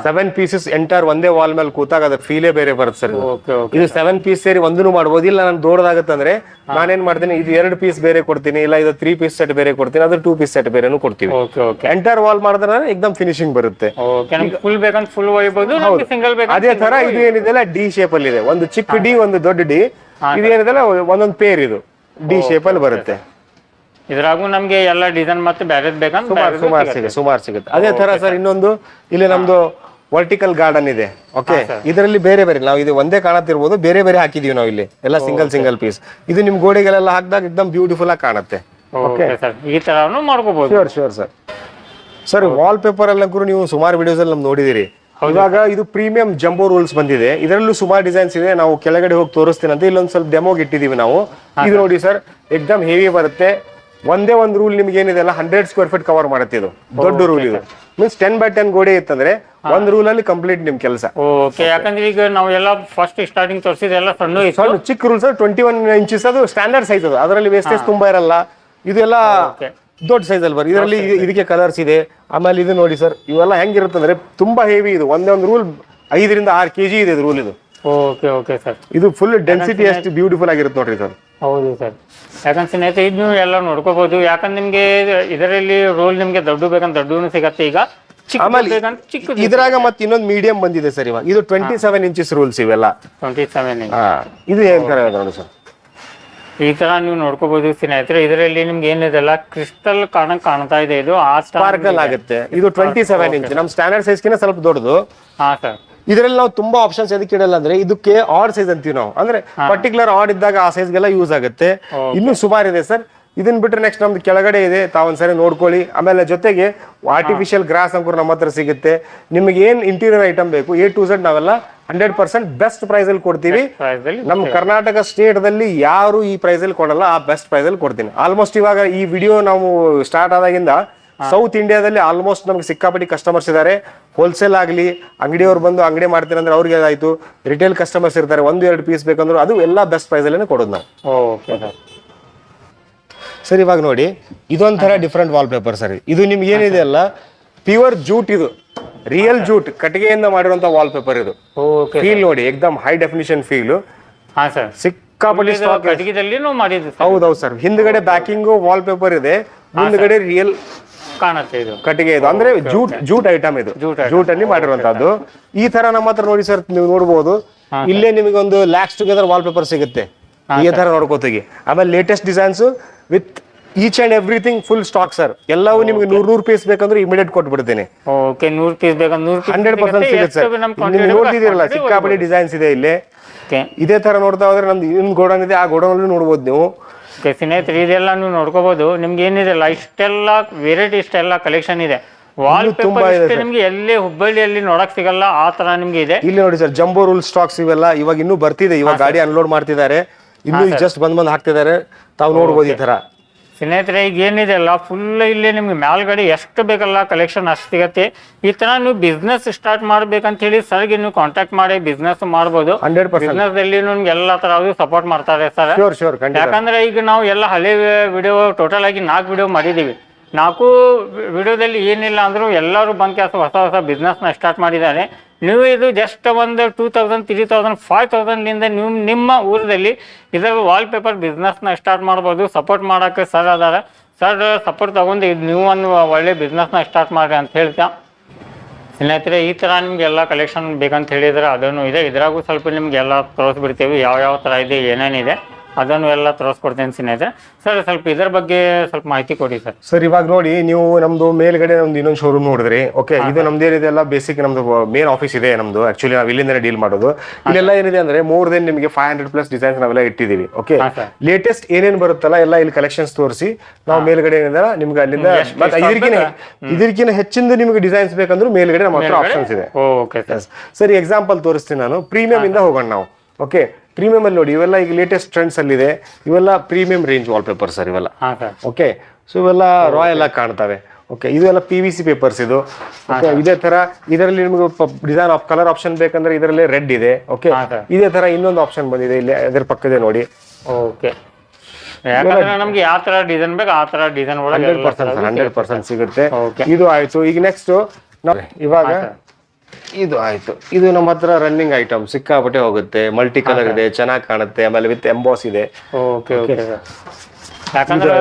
ಸೆವೆನ್ ಪೀಸಸ್ ಎಂಟರ್ ಒಂದೇ ವಾಲ್ ಮೇಲೆ ಕೂತಾಗ ಅದ್ರ ಫೀಲೇ ಬೇರೆ ಬರುತ್ತೆ ಸರ್ ಇದು. ಸೆವೆನ್ ಪೀಸ್ ಸೇರಿ ಒಂದನ್ನು ಮಾಡ್ಬೋದು. ಇಲ್ಲ ನಾನು ದೊಡ್ಡದಾಗತ್ತಂದ್ರೆ ನಾನೇನ್ ಮಾಡ್ತೀನಿ ಇದು ಎರಡು ಪೀಸ್ ಬೇರೆ ಕೊಡ್ತೀನಿ ಇಲ್ಲ ಇದು ತ್ರೀ ಪೀಸ್ ಸೆಟ್ ಬೇರೆ ಕೊಡ್ತೀನಿ ಅದ್ರ ಟೂ ಪೀಸ್ ಸೆಟ್ ಬೇರೆನು ಕೊಡ್ತೀವಿ. ಎಂಟರ್ ವಾಲ್ ಮಾಡಿದ್ರೆ ಎಕ್ದಮ್ ಫಿನಿಶಿಂಗ್ ಬರುತ್ತೆ. ಫುಲ್ ಬೇಕಂತ ಫುಲ್ ಒಯ್ಬೋದು ಸಿಂಗಲ್ ಬೇಕು ಅದೇ ತರ ಇದು ಏನಿದೆಲ್ಲ ಡಿ ಶೇಪ್ ಅಲ್ಲಿ ಇದೆ. ಒಂದು ಚಿಕ್ಕ ಡಿ ಒಂದು ದೊಡ್ಡ ಡಿ ಇದು ಏನಿದೆ ಒಂದೊಂದು ಪೇರ್ ಇದು. ಡಿ ಶೇಪ್ ಅಲ್ಲಿ ಬರುತ್ತೆ. ಇದ್ರಾಗೂ ನಮ್ಗೆ ಎಲ್ಲ ಡಿಸೈನ್ ಮತ್ತೆ ಬೇರೆದ್ ಬೇಕಂತ ಸುಮಾರು ಸುಮಾರು ಸಿಗುತ್ತೆ. ಸುಮಾರು ಸಿಗುತ್ತೆ. ಅದೇ ತರ ಸರ್ ಇನ್ನೊಂದು ಇಲ್ಲಿ ನಮ್ದು ವರ್ಟಿಕಲ್ ಗಾರ್ಡನ್ ಇದೆ ಓಕೆ ಇದರಲ್ಲಿ ಬೇರೆ ಬೇರೆ ನಾವು ಇದು ಒಂದೇ ಕಾಣತ್ತಿರ್ಬೋದು ಬೇರೆ ಬೇರೆ ಹಾಕಿದೀವಿ ನಾವು ಇಲ್ಲಿ. ಎಲ್ಲ ಸಿಂಗಲ್ ಸಿಂಗಲ್ ಪೀಸ್ ಇದು ನಿಮ್ ಗೋಡೆಗಳೆಲ್ಲ ಹಾಕಿದಾಗ ಎಕ್ದಮ್ ಬ್ಯೂಟಿಫುಲ್ ಆಗಿ ಕಾಣುತ್ತೆ ಓಕೆ ಸರ್ ಈ ತರನು ಮಾಡ್ಕೋಬಹುದು ಸರ್ ಸರ್ ವಾಲ್ ಪೇಪರ್ ಎಲ್ಲ ಕೂಡ ನೀವು ಸುಮಾರು ವಿಡಿಯೋಸ್ ಅಲ್ಲಿ ನಮ್ ನೋಡಿದಿರಿ. ಇವಾಗ ಇದು ಪ್ರೀಮಿಯಂ ಜಂಬೋ ರೂಲ್ಸ್ ಬಂದಿದೆ. ಇದರಲ್ಲೂ ಸುಮಾರು ಡಿಸೈನ್ಸ್ ಇದೆ. ನಾವು ಕೆಳಗಡೆ ಹೋಗಿ ತೋರಿಸ್ತೀನಿ ಅಂತ ಇಲ್ಲೊಂದು ಸ್ವಲ್ಪ ಡೆಮೋಗೆ ಇಟ್ಟಿದೀವಿ ನಾವು. ಇದು ನೋಡಿ ಸರ್ ಎಕ್ದಮ್ ಹೆವಿ ಬರುತ್ತೆ. ಒಂದೇ ಒಂದು ರೂಲ್ ನಿಮ್ಗೆ ಏನಿದೆ ಅಲ್ಲ ಹಂಡ್ರೆಡ್ ಸ್ಕ್ವೇರ್ ಫೀಟ್ ಕವರ್ ಮಾಡುತ್ತೆ ಇದು. ದೊಡ್ಡ ರೂಲ್ ಇದು. ಮೀನ್ಸ್ ಟೆನ್ ಬೈ ಟೆನ್ ಗೋಡೆ ಇತ್ತಂದ್ರೆ ಒಂದ್ ರೂಲ್ ಅಲ್ಲಿ ಕಂಪ್ಲೀಟ್ ನಿಮ್ ಕೆಲಸ. ಓಕೆ ಯಾಕಂದ್ರೆ ಈಗ ನಾವೆಲ್ಲ ಫಸ್ಟ್ ಸ್ಟಾರ್ಟಿಂಗ್ ತೋರಿಸಿದೆಲ್ಲ ಸಣ್ಣ ಸಣ್ಣ ಚಿಕ್ಕ ರೂಲ್ಸ್ ಟ್ವೆಂಟಿ ಒನ್ ಇಂಚಸ್ ಅದು ಸ್ಟ್ಯಾಂಡರ್ಡ್ ಸೈಜ್ ಅದು. ಅದರಲ್ಲಿ ವೇಸ್ಟೇಜ್ ತುಂಬಾ ಇರಲ್ಲ. ಇದೆಲ್ಲ ದೊಡ್ಡ ಸೈಜ್ ಅಲ್ಲಿ ಬರ್ ಇದರಲ್ಲಿ ಇದು- ಇದಕ್ಕೆ ಕಲರ್ಸ್ ಇದೆ. ಆಮೇಲೆ ಇದು ನೋಡಿ ಸರ್ ಇವೆಲ್ಲ ಹೆಂಗಿರುತ್ತೆ ಅಂದ್ರೆ ತುಂಬಾ ಹೆವಿ ಇದು. ಒಂದೇ ಒಂದು ರೂಲ್ ಐದರಿಂದ ಆರು ಕೆಜಿ ಇದೆ ರೂಲ್ ಇದು. ಓಕೆ ಓಕೆ ಸರ್ ಇದು ಫುಲ್ ಡೆನ್ಸಿಟಿ ಅಷ್ಟು ಬ್ಯೂಟಿಫುಲ್ ಆಗಿರುತ್ತೆ ನೋಡ್ರಿ ಸರ್ ಹೌದು ಸರ್ ಯಾಕಂದ್ರೆ ಸ್ನೇಹಿತರೆ ಇದು ನೀವು ಎಲ್ಲ ನೋಡ್ಕೋಬಹುದು. ಯಾಕಂದ್ರೆ ನಿಮ್ಗೆ ಇದರಲ್ಲಿ ರೋಲ್ ನಿಮ್ಗೆ ದೊಡ್ಡ ಬೇಕಂತ ದೊಡ್ಡನು ಸಿಗತ್ತೆ ಈಗ. ಚಿಕ್ಕ ಆಮೇಲೆ ಬೇಕಂತ ಚಿಕ್ಕ ಇದ್ರಾಗ ಮತ್ತೆ ಇನ್ನೊಂದು ಮೀಡಿಯಂ ಬಂದಿದೆ ಸರ್ ಇವಾಗ. ಇದು ಟ್ವೆಂಟಿ ಸೆವೆನ್ ಇಂಚಸ್ ರೂಲ್ಸ್ ಇವೆಲ್ಲ. ಟ್ವೆಂಟಿ ಸೆವೆನ್ ಹಾ. ಇದು ಏನ್ ಕರೆ ನೋಡಿ ಸರ್ ಈ ತರ ನೀವು ನೋಡ್ಕೋಬಹುದು ಸ್ನೇಹಿತರೆ. ಇದರಲ್ಲಿ ನಿಮ್ಗೆ ಏನಿದೆಲ್ಲ ಕ್ರಿಸ್ಟಲ್ ಕಾಣಕ್ ಕಾಣ್ತಾ ಇದೆ? ಇದು ಆ ಸ್ಪಾರ್ಕಲ್ ಆಗುತ್ತೆ. ಇದು ಟ್ವೆಂಟಿ ಸೆವೆನ್ ಇಂಚ್ ನಮ್ ಸ್ಟ್ಯಾಂಡರ್ಡ್ ಸೈಜ್ ಕಿನ್ನ ಸ್ವಲ್ಪ ದೊಡ್ಡದು. ಹಾ ಸರ್ ಇದರಲ್ಲಿ ನಾವು ತುಂಬಾ ಆಪ್ಷನ್ಸ್ ಎದಕ್ಕೆ ಇಡಲ್ಲ ಅಂದ್ರೆ ಇದಕ್ಕೆ ಆಡ್ ಸೈಜ್ ಅಂತೀವಿ ನಾವು. ಅಂದ್ರೆ ಪರ್ಟಿಕ್ಯುಲರ್ ಆಡ್ ಇದ್ದಾಗ ಆ ಸೈಜ್ಗೆಲ್ಲ ಯೂಸ್ ಆಗುತ್ತೆ. ಇನ್ನು ಸುಮಾರಿದೆ ಇದೆ ಸರ್ ಇದನ್ನ ಬಿಟ್ಟರೆ ನೆಕ್ಸ್ಟ್ ನಮ್ದು ಕೆಳಗಡೆ ಇದೆ ತಾವೊಂದ್ಸರಿ ನೋಡ್ಕೊಳ್ಳಿ. ಆಮೇಲೆ ಜೊತೆಗೆ ಆರ್ಟಿಫಿಷಿಯಲ್ ಗ್ರಾಸ್ ಅಂಕುರ್ ನಮ್ಮ ಹತ್ರ ಸಿಗುತ್ತೆ. ನಿಮಗೆ ಏನ್ ಇಂಟೀರಿಯರ್ ಐಟಮ್ ಬೇಕು ಎ ಟು ಝಡ್ ನಾವೆಲ್ಲ ಹಂಡ್ರೆಡ್ ಪರ್ಸೆಂಟ್ ಬೆಸ್ಟ್ ಪ್ರೈಸ್ ಅಲ್ಲಿ ಕೊಡ್ತೀವಿ. ನಮ್ಮ ಕರ್ನಾಟಕ ಸ್ಟೇಟ್ ದಲ್ಲಿ ಯಾರು ಈ ಪ್ರೈಸ್ ಅಲ್ಲಿ ಕೊಡಲ್ಲ ಆ ಬೆಸ್ಟ್ ಪ್ರೈಸ್ ಅಲ್ಲಿ ಕೊಡ್ತೀನಿ. ಆಲ್ಮೋಸ್ಟ್ ಇವಾಗ ಈ ವಿಡಿಯೋ ನಾವು ಸ್ಟಾರ್ಟ್ ಆದಾಗಿಂದ ಸೌತ್ ಇಂಡಿಯಾದಲ್ಲಿ ಆಲ್ಮೋಸ್ಟ್ ನಮ್ಗೆ ಸಿಕ್ಕಾಪಟ್ಟಿ ಕಸ್ಟಮರ್ಸ್ ಇದ್ದಾರೆ ಹೋಲ್ಸೇಲ್ ಆಗಲಿ ಅಂಗಡಿಯವ್ರು ಬಂದು ಅಂಗಡಿ ಮಾಡ್ತೀನಿ ಅಂದ್ರೆ ಅವ್ರಿಗೆ ಆಯ್ತು ರಿಟೇಲ್ ಕಸ್ಟಮರ್ಸ್ ಇರ್ತಾರೆ ಒಂದು ಎರಡು ಪೀಸ್ ಬೇಕಂದ್ರು ಅದು ಎಲ್ಲ ಬೆಸ್ಟ್ ಪ್ರೈಸ್ ಅಲ್ಲೇ ಕೊಡೋದು ನಾವು. ಓಕೆ ಸರ್ ಇವಾಗ ನೋಡಿ. ಇದೊಂಥರ ಡಿಫ್ರೆಂಟ್ ವಾಲ್ ಪೇಪರ್ ಸರ್. ಇದು ನಿಮ್ಗೆ ಏನಿದೆ ಅಲ್ಲ? ಪ್ಯೂರ್ ಜೂಟ್ ಇದು. ರಿಯಲ್ ಜೂಟ್ ಕಟ್ಟಿಗೆಯಿಂದ ಮಾಡಿರುವಂತ ವಾಲ್ ಪೇಪರ್ ಇದು ಫೀಲ್ ನೋಡಿ ಎಕ್ದಮ್ ಹೈ ಡೆಫಿನಿಷನ್ ಫೀಲ್ ಹಾ ಸರ್. ಸಿಕ್ಕಾಪಟ್ಟಿ ಸ್ಟಾಕ್ ಹೌದೌದು ಸರ್. ಹಿಂದ್ಗಡೆ ಬ್ಯಾಕಿಂಗು ವಾಲ್ ಪೇಪರ್ ಇದೆ. ಮುಂದ್ಗಡೆ ರಿಯಲ್ ಕಾಣುತ್ತೆ ಇದು. ಕಟ್ಟಿಗೆ ಇದು. ಅಂದ್ರೆ ಜೂಟ್ ಜೂಟ್ ಐಟಮ್ ಇದು. ಜೂಟ್ ಜೂಟ್ ಅಲ್ಲಿ ಮಾಡಿರುವಂತದ್ದು ಈ ತರ ನಮ್ಮ ಹತ್ರ ನೋಡಿ ಸರ್ ನೀವು ನೋಡಬಹುದು ಇಲ್ಲೇ ನಿಮಗೆ ಒಂದು ಲ್ಯಾಕ್ಸ್ ಟುಗೆದರ್ ವಾಲ್ ಪೇಪರ್ ಸಿಗುತ್ತೆ. ಈ ತರ ನೋಡ್ಕೋತೀವಿ. ಆಮೇಲೆ latest designs with each and everything full stock sir. ಎಲ್ಲವೂ ನಿಮ್ಗೆ ನೂರ್ ನೂರು ಪೀಸ್ ಬೇಕಂದ್ರೆ ಇಮಿಡಿಯೇಟ್ ಕೊಟ್ಬಿಡ್ತೀನಿ. ಓಕೆ ನೂರು ಪೀಸ್ ಬೇಕಾ ನೂರು ಹಂಡ್ರೆಡ್ ಪರ್ಸೆಂಟ್ ಸಿಗುತ್ತೆ. ಸರ್. ನೀವು ನೋಡ್ತಿದ್ದೀರಲ್ಲ ಸಿಕ್ಕಾಪಟ್ಟಿ ಡಿಸೈನ್ಸ್ ಇದೆ ಇಲ್ಲಿ. ಇದೇ ತರ ನೋಡ್ತಾ ಹೋದ್ರೆ ನಮ್ದು ಇನ್ನೊಂದು ಗೋಡನ್ ಇದೆ ಆ ಗೋಡನ್ ನೋಡ್ಬೋದು ನೀವು. ಓಕೆ ಸ್ನೇಹಿತರೆ ಇದೆಲ್ಲ ನೀವು ನೋಡ್ಕೋಬಹುದು ನಿಮ್ಗೆ ಏನಿದೆಲ್ಲ ಇಷ್ಟೆಲ್ಲ ವೆರೈಟಿ ಇಷ್ಟೆಲ್ಲ ಕಲೆಕ್ಷನ್ ಇದೆ. ವಾಲ್ ತುಂಬಾ ಪೇಪರ್ ಇದೆ ನಿಮ್ಗೆ ಎಲ್ಲಿ ಹುಬ್ಬಳ್ಳಿಯಲ್ಲಿ ನೋಡಕ್ ಸಿಗಲ್ಲ ಆ ತರ ನಿಮ್ಗೆ ಇದೆ. ಇಲ್ಲಿ ನೋಡಿ ಸರ್ ಜಂಬೋ ರೂಲ್ ಸ್ಟಾಕ್ಸ್ ಇವೆಲ್ಲ ಇವಾಗ ಇನ್ನೂ ಬರ್ತಿದೆ. ಇವಾಗ ಗಾಡಿ ಅನ್ಲೋಡ್ ಮಾಡ್ತಿದ್ದಾರೆ. ಇನ್ನು ಜಸ್ಟ್ ಬಂದ್ ಬಂದ್ ಹಾಕ್ತಿದ್ದಾರೆ ತಾವು ನೋಡ್ಬೋದು ಈ ತರ ಸ್ನೇಹಿತರೆ ಈಗ ಏನಿದೆ ಅಲ್ಲ ಫುಲ್ ಇಲ್ಲಿ ನಿಮ್ಗೆ ಮ್ಯಾಲ್ಗಡೆ ಎಷ್ಟು ಬೇಕಲ್ಲ ಕಲೆಕ್ಷನ್ ಅಷ್ಟು ಸಿಗತ್ತೆ. ಈ ತರ ನೀವು ಬಿಸ್ನೆಸ್ ಸ್ಟಾರ್ಟ್ ಮಾಡ್ಬೇಕಂತ ಹೇಳಿ ಸರ್ಗೆ ನೀವು ಕಾಂಟ್ಯಾಕ್ಟ್ ಮಾಡಿ ಬಿಸ್ನೆಸ್ ಮಾಡ್ಬೋದು. ಹಂಡ್ರೆಡ್ ಬಿಸ್ನೆಸ್ ಅಲ್ಲಿ ನಿಮ್ಗೆ ಎಲ್ಲ ತರ ಸಪೋರ್ಟ್ ಮಾಡ್ತಾರೆ ಸರ್ ಶೋರ್ ಯಾಕಂದ್ರೆ ಈಗ ನಾವು ಎಲ್ಲ ಹಳೆ ವಿಡಿಯೋ ಟೋಟಲ್ ಆಗಿ ನಾಲ್ಕು ವಿಡಿಯೋ ಮಾಡಿದೀವಿ. ನಾಲ್ಕು ವಿಡಿಯೋದಲ್ಲಿ ಏನಿಲ್ಲ ಅಂದ್ರೂ ಎಲ್ಲರೂ ಬಂದ್ ಕೆಲಸ ಹೊಸ ಹೊಸ ಬಿಸ್ನೆಸ್ನ ಸ್ಟಾರ್ಟ್ ಮಾಡಿದ್ದಾರೆ. ನೀವು ಇದು ಜಸ್ಟ್ ಒಂದು two thousand three thousand five ತೌಸಂಡ್ಲಿಂದ ನೀವು ನಿಮ್ಮ ಊರಲ್ಲಿ ಇದರ ವಾಲ್ ಪೇಪರ್ ಬಿಸ್ನೆಸ್ನ ಸ್ಟಾರ್ಟ್ ಮಾಡ್ಬೋದು ಸಪೋರ್ಟ್ ಮಾಡೋಕ್ಕೆ ಸರ್ ಅದಾರ. ಸರ್ ಸಪೋರ್ಟ್ ತಗೊಂಡು ಇದು ನೀವು ಒಂದು ಒಳ್ಳೆ ಬಿಸ್ನೆಸ್ನ ಸ್ಟಾರ್ಟ್ ಮಾಡಿರಿ ಅಂತ ಹೇಳ್ತಾ. ಸ್ನೇಹಿತರೆ, ಈ ಥರ ನಿಮ್ಗೆ ಎಲ್ಲ ಕಲೆಕ್ಷನ್ ಬೇಕಂತ ಹೇಳಿದ್ರೆ ಅದನ್ನು ಇದೆ. ಇದ್ರಾಗೂ ಸ್ವಲ್ಪ ನಿಮ್ಗೆ ಎಲ್ಲ ತೋರಿಸ್ಬಿಡ್ತೀವಿ. ಯಾವ ಯಾವ ಥರ ಇದೆ, ಏನೇನಿದೆ. ಅದನ್ನು ಎಲ್ಲ ತೋರಿಸ್ಕೊಡ್ತೇನೆ ಸ್ನೇಹಿತರೆ. ಸರ್ ಸ್ವಲ್ಪ ಇದರ ಬಗ್ಗೆ ಸ್ವಲ್ಪ ಮಾಹಿತಿ ಕೊಡಿ ಸರ್. ಸರ್ ಇವಾಗ ನೋಡಿ ನೀವು ನಮ್ದು ಮೇಲ್ಗಡೆ ಒಂದು ಇನ್ನೊಂದು ಶೋರೂಮ್ ನೋಡಿದ್ರಿ. ಓಕೆ ಇದು ನಮ್ದು ಏನಿದೆ ಎಲ್ಲ ಬೇಸಿಕ್ ನಮ್ದು ಮೇನ್ ಆಫೀಸ್ ಇದೆ ನಮ್ದು. ಆಕ್ಚುಲಿ ನಾವು ಇಲ್ಲಿಂದ ಡೀಲ್ ಮಾಡೋದು. ಇಲ್ಲೆಲ್ಲ ಏನಿದೆ ಅಂದ್ರೆ ಮೋರ್ ದೆನ್ ನಿಮಗೆ ಫೈವ್ ಹಂಡ್ರೆಡ್ ಪ್ಲಸ್ ಡಿಸೈನ್ಸ್ ನಾವೆಲ್ಲ ಇಟ್ಟಿದೀವಿ ಓಕೆ ಲೇಟೆಸ್ಟ್ ಏನೇನ್ ಬರುತ್ತಲ್ಲ ಎಲ್ಲ ಇಲ್ಲಿ ಕಲೆಕ್ಷನ್ಸ್ ತೋರಿಸಿ ನಾವು ಮೇಲ್ಗಡೆ ಏನಿದೆ ನಿಮ್ಗೆ ಅಲ್ಲಿಂದ ಇದಕ್ಕಿನ ಇದಕ್ಕಿಂತ ಹೆಚ್ಚಿಂದ ನಿಮಗೆ ಡಿಸೈನ್ಸ್ ಬೇಕಂದ್ರೆ ಮೇಲ್ಗಡೆ ನಮ್ಮ ಹತ್ರ ಆಪ್ಷನ್ಸ್ ಇದೆ. ಓಕೆ ಸರ್ ಸರಿ ಎಕ್ಸಾಂಪಲ್ ತೋರಿಸ್ತೀನಿ ನಾನು. ಪ್ರೀಮಿಯಂ ಇಂದ ಹೋಗೋಣ ನಾವು. ಓಕೆ ಪ್ರೀಮಿಯಂ ಅಲ್ಲಿ ನೋಡಿ ಇವೆಲ್ಲ ಈಗ ಲೇಟೆಸ್ಟ್ ಟ್ರೆಂಡ್ಸ್ ಅಲ್ಲಿ ಇದೆ ಇವೆಲ್ಲ premium range wall paper sir ಇವೆಲ್ಲ. ಓಕೆ ಸೊ ಇವೆಲ್ಲ ರಾಯಲ್ ಆಗಿ ಕಾಣ್ತವೆ. ಓಕೆ ಇದೆಲ್ಲ ಪಿ ವಿ ಸಿ ಪೇಪರ್ಸ್ ಇದು. ಇದೇ ತರ ಇದರಲ್ಲಿ ನಿಮಗೆ ಡಿಸೈನ್ ಆಫ್ ಕಲರ್ ಆಪ್ಷನ್ ಬೇಕಂದ್ರೆ ಇದರಲ್ಲಿ ರೆಡ್ ಇದೆ. ಓಕೆ ಇದೇ ತರ ಇನ್ನೊಂದು ಆಪ್ಷನ್ ಬಂದಿದೆ ಇಲ್ಲಿ ಅದರ ಪಕ್ಕದೆ ನೋಡಿ. ಓಕೆ ಯಾಕಂದ್ರೆ ನಮ್ಗೆ ಯಾವ ತರ ಡಿಸೈನ್ ಬೇಕು ಆ ತರ ಡಿಸೈನ್ ಒಳಗೆ ಹಂಡ್ರೆಡ್ ಪರ್ಸೆಂಟ್ ಸಿಗುತ್ತೆ. ಇದು ಆಯ್ತು. ಈಗ ನೆಕ್ಸ್ಟ್ ಇವಾಗ ಇದು ಆಯ್ತು. ಇದು ನಮ್ಮ ಹತ್ರ ರನ್ನಿಂಗ್ ಐಟಮ್ ಸಿಕ್ಕಾಪಟ್ಟೆ ಹೋಗುತ್ತೆ. ಮಲ್ಟಿ ಕಲರ್ ಇದೆ ಚೆನ್ನಾಗಿ ಕಾಣುತ್ತೆ ಆಮೇಲೆ ವಿತ್ ಎಂಬಾಸ್ ಇದೆ. ಓಕೆ ಓಕೆ ಯಾಕಂದ್ರೆ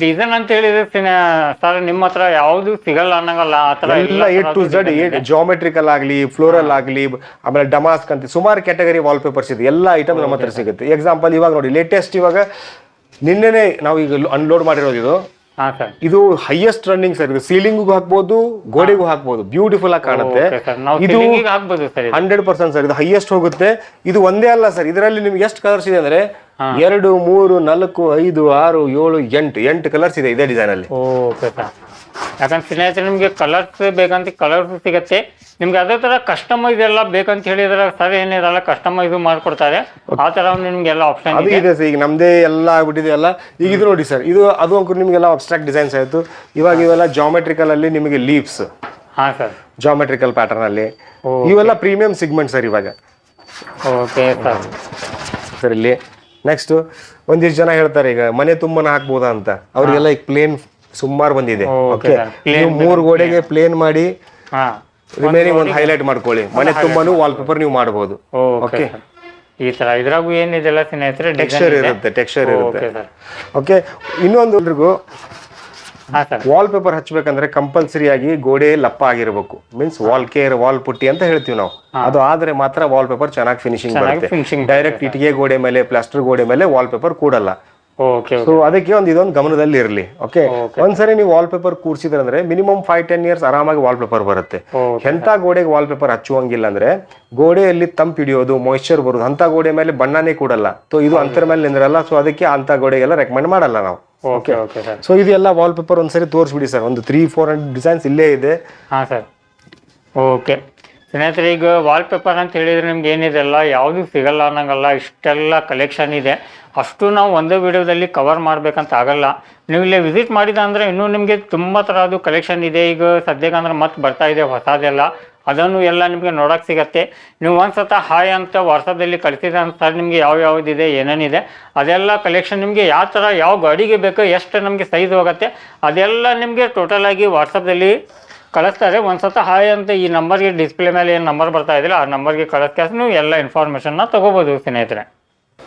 ಡಿಸೈನ್ ಅಂತ ಹೇಳಿದ್ರೆ ಸರ್ ನಿಮ್ಮ ಹತ್ರ ಯಾವುದು ಸಿಗಲ್ಲ ಅನ್ನಂಗಲ್ಲ ಆತರ ಇಲ್ಲ ಎಲ್ಲ ಎ ಟು ಝಡ್ ಜಾಮೆಟ್ರಿಕಲ್ ಆಗಲಿ ಫ್ಲೋರಲ್ ಆಗಲಿ ಆಮೇಲೆ ಡಮಾಸ್ಕ್ ಅಂತ. ಸುಮಾರು ಕ್ಯಾಟಗರಿ ವಾಲ್ ಪೇಪರ್ಸ್ ಇದೆ. ಎಲ್ಲ ಐಟಮ್ ನಮ್ಮ ಹತ್ರ ಸಿಗುತ್ತೆ. ಎಕ್ಸಾಂಪಲ್ ಇವಾಗ ನೋಡಿ ಲೇಟೆಸ್ಟ್ ಇವಾಗ ನಿನ್ನೆನೆ ನಾವು ಈಗ ಅನ್ಲೋಡ್ ಮಾಡಿರೋದು ಇದು. ಇದು ಹೈಯೆಸ್ಟ್ ರನ್ನಿಂಗ್ ಸರ್ ಇದು ಸೀಲಿಂಗ್ ಹಾಕ್ಬೋದು ಗೋಡೆಗೂ ಹಾಕ್ಬೋದು. ಬ್ಯೂಟಿಫುಲ್ ಆಗಿ ಕಾಣುತ್ತೆ. ಇದು ಹಂಡ್ರೆಡ್ ಪರ್ಸೆಂಟ್ ಸರ್ ಇದು. ಹೈಯೆಸ್ಟ್ ಹೋಗುತ್ತೆ. ಇದು ಒಂದೇ ಅಲ್ಲ ಸರ್ ಇದರಲ್ಲಿ ನಿಮ್ಗೆ ಎಷ್ಟು ಕಲರ್ಸ್ ಇದೆ ಅಂದ್ರೆ ಎರಡು ಮೂರು ನಾಲ್ಕು ಐದು ಆರು ಏಳು ಎಂಟು ಎಂಟು ಕಲರ್ಸ್ ಇದೆ ಇದೇ ಡಿಸೈನ್ ಅಲ್ಲಿ. ಯಾಕಂದ್ರೆ ಸ್ನೇಹಿತರೆ ನಿಮಗೆ ಕಲರ್ಸ್ ಬೇಕಂತ ಕಲರ್ಸ್ ಸಿಗುತ್ತೆ. ನಿಮ್ಗೆ ಅದೇ ಥರ ಕಸ್ಟಮೈಸ್ ಎಲ್ಲ ಬೇಕಂತ ಹೇಳಿದ್ರೆ ಸರ್ ಏನಿರಲ್ಲ ಕಸ್ಟಮೈಸ್ ಮಾಡ್ಕೊಡ್ತಾರೆ. ಆ ಥರ ನಿಮಗೆಲ್ಲ ಆಪ್ಷನ್ ಅದು ಇದೆ. ಸರ್ ಈಗ ನಮ್ಮದೇ ಎಲ್ಲ ಆಗ್ಬಿಟ್ಟಿದೆ ಎಲ್ಲಾ. ಈಗ ಇದು ನೋಡಿ ಸರ್ ಇದು ಅದು ಅಂಕು ನಿಮಗೆಲ್ಲ ಅಬ್ಸ್ಟ್ರಾಕ್ಟ್ ಡಿಸೈನ್ಸ್ ಆಯ್ತು. ಇವಾಗ ಇವೆಲ್ಲ ಜಾಮೆಟ್ರಿಕಲ್ ಅಲ್ಲಿ ನಿಮಗೆ ಲೀವ್ಸ್ ಹಾಂ ಸರ್. ಜಾಮೆಟ್ರಿಕಲ್ ಪ್ಯಾಟರ್ನ್ ಅಲ್ಲಿ. ಇವೆಲ್ಲ ಪ್ರೀಮಿಯಂ ಸಿಗ್ಮೆಂಟ್ ಸರ್ ಇವಾಗ. Okay sir. ಸರ್ ಇಲ್ಲಿ ನೆಕ್ಸ್ಟ್ ಒಂದಿಷ್ಟು ಜನ ಹೇಳ್ತಾರೆ ಈಗ ಮನೆ ತುಂಬನ ಹಾಕ್ಬೋದಾ ಅಂತ. ಅವ್ರಿಗೆಲ್ಲ ಈಗ ಪ್ಲೇನ್ ಸುಮಾರು ಬಂದಿದೆ. ಓಕೆ ನೀವು ಮೂರು ಗೋಡೆಗೆ ಪ್ಲೇನ್ ಮಾಡಿ ರಿಮೇನಿಂಗ್ ಒಂದು ಹೈಲೈಟ್ ಮಾಡ್ಕೊಳ್ಳಿ. ಮನೆ ತುಂಬಾನು ವಾಲ್ ಪೇಪರ್ ನೀವು ಮಾಡಬಹುದು ಓಕೆ ಈ ತರ ಇದ್ರಾಗೂ ಏನಿದೆಲ್ಲ ಸ್ನೇಹಿತರೆ? ಟೆಕ್ಸ್ಚರ್ ಇರುತ್ತೆ ಟೆಕ್ಸ್ಚರ್ ಇರುತ್ತೆ. ಓಕೆ ಇನ್ನೊಂದು ಎಲ್ರಿಗೂ ವಾಲ್ ಪೇಪರ್ ಹಚ್ಬೇಕಂದ್ರೆ ಕಂಪಲ್ಸರಿ ಆಗಿ ಗೋಡೆ ಲಪ್ಪ ಆಗಿರ್ಬೇಕು. ಮೀನ್ಸ್ ವಾಲ್ ಕೇರ್ ವಾಲ್ ಪುಟ್ಟಿ ಅಂತ ಹೇಳ್ತೀವಿ ನಾವು. ಅದು ಆದ್ರೆ ಮಾತ್ರ ವಾಲ್ ಪೇಪರ್ ಚೆನ್ನಾಗಿ ಫಿನಿಶಿಂಗ್ ಬರುತ್ತೆ ಡೈರೆಕ್ಟ್ ಇಟ್ಟಿಗೆ ಗೋಡೆ ಮೇಲೆ ಪ್ಲಾಸ್ಟರ್ ಗೋಡೆ ಮೇಲೆ ವಾಲ್ ಪೇಪರ್ ಕೂಡಲ್ಲ. ಸೊ ಅದಕ್ಕೆ ಒಂದು ಇದೊಂದು ಗಮನದಲ್ಲಿ ಇರಲಿ ಓಕೆ ಒಂದ್ಸರಿ ನೀವು ವಾಲ್ ಪೇಪರ್ ಕೂರಿಸಿದ್ರೆ ಅಂದ್ರೆ ಮಿನಿಮಮ್ ಫೈವ್ ಟೆನ್ ಇಯರ್ಸ್ ಆರಾಮಾಗಿ ವಾಲ್ ಪೇಪರ್ ಬರುತ್ತೆ ಎಂಥ ಎಂತ ಗೋಡೆಗೆ ವಾಲ್ ಪೇಪರ್ ಹಚ್ಚುವಂಗಿಲ್ಲ ಅಂದ್ರೆ ಗೋಡೆಯಲ್ಲಿ ತಂಪ್ ಹಿಡಿಯೋದು ಮಾಯಿಶ್ಚರ್ ಬರೋದು ಅಂತ ಗೋಡೆ ಮೇಲೆ ಬಣ್ಣನೇ ಕೂಡಲ್ಲ. ಸೊ ಇದು ಅಂತರ ಮೇಲೆ ನಿಂದ್ರಲ್ಲ ಸೊ ಅದಕ್ಕೆ ಅಂತ ಗೋಡೆಗೆಲ್ಲ ರೆಕಮೆಂಡ್ ಮಾಡಲ್ಲ ನಾವು ಓಕೆ ಸೊ ಇದೆಲ್ಲ ವಾಲ್ ಪೇಪರ್ ಒಂದ್ಸರಿ ತೋರಿಸ್ಬಿಡಿ ಸರ್ ಒಂದು ತ್ರೀ ಫೋರ್ ಹಂಡ್ರೆಡ್ ಡಿಸೈನ್ಸ್ ಇಲ್ಲೇ ಇದೆ. ಹಾಂ ಸರ್ ಓಕೆ ಸ್ನೇಹಿತರೆ ಈಗ ವಾಲ್ಪೇಪರ್ ಅಂತ ಹೇಳಿದರೆ ನಿಮ್ಗೆ ಏನಿದೆಲ್ಲ ಯಾವುದು ಸಿಗಲ್ಲ ಅನ್ನೋಂಗಲ್ಲ, ಇಷ್ಟೆಲ್ಲ ಕಲೆಕ್ಷನ್ ಇದೆ. ಅಷ್ಟು ನಾವು ಒಂದೇ ವಿಡಿಯೋದಲ್ಲಿ ಕವರ್ ಮಾಡಬೇಕಂತ ಆಗಲ್ಲ. ನೀವು ಇಲ್ಲೇ ವಿಸಿಟ್ ಮಾಡಿದ ಅಂದರೆ ಇನ್ನೂ ನಿಮಗೆ ತುಂಬ ಥರದ್ದು ಕಲೆಕ್ಷನ್ ಇದೆ. ಈಗ ಸದ್ಯಕ್ಕೆ ಅಂದ್ರೆ ಮತ್ತೆ ಬರ್ತಾ ಇದೆ ಹೊಸದೆಲ್ಲ. ಅದನ್ನು ಎಲ್ಲ ನಿಮಗೆ ನೋಡೋಕೆ ಸಿಗತ್ತೆ. ನೀವು ಒಂದ್ಸತ ಹಾಯ್ ಅಂತ ವರ್ಷದಲ್ಲಿ ಕಳಿಸಿದ ಅಂತ ನಿಮಗೆ ಯಾವ ಯಾವುದಿದೆ, ಏನೇನಿದೆ, ಅದೆಲ್ಲ ಕಲೆಕ್ಷನ್ ನಿಮಗೆ ಯಾವ ಥರ ಯಾವ ಗಾಡಿಗೆ ಬೇಕು ಎಷ್ಟು ನಮಗೆ ಸೈಜ್ ಹೋಗುತ್ತೆ, ಅದೆಲ್ಲ ನಿಮಗೆ ಟೋಟಲಾಗಿ ವಾಟ್ಸಪ್ಪಲ್ಲಿ ಕಳಿಸ್ತಾರೆ. ಒಂದ್ಸತ ಹಾಯ್ ಅಂತ ಈ ನಂಬರ್ಗೆ ಡಿಸ್ಪ್ಲೇ ಮೇಲೆ ಏನು ನಂಬರ್ ಬರ್ತಾ ಇದಿಲ್ಲ ಆ ನಂಬರ್ಗೆ ಕಳಿಸ್ಕೊಂಡು ನೀವು ಎಲ್ಲ ಇನ್ಫಾರ್ಮೇಷನ್ನ ತಗೋಬೋದು ಸ್ನೇಹಿತರೆ.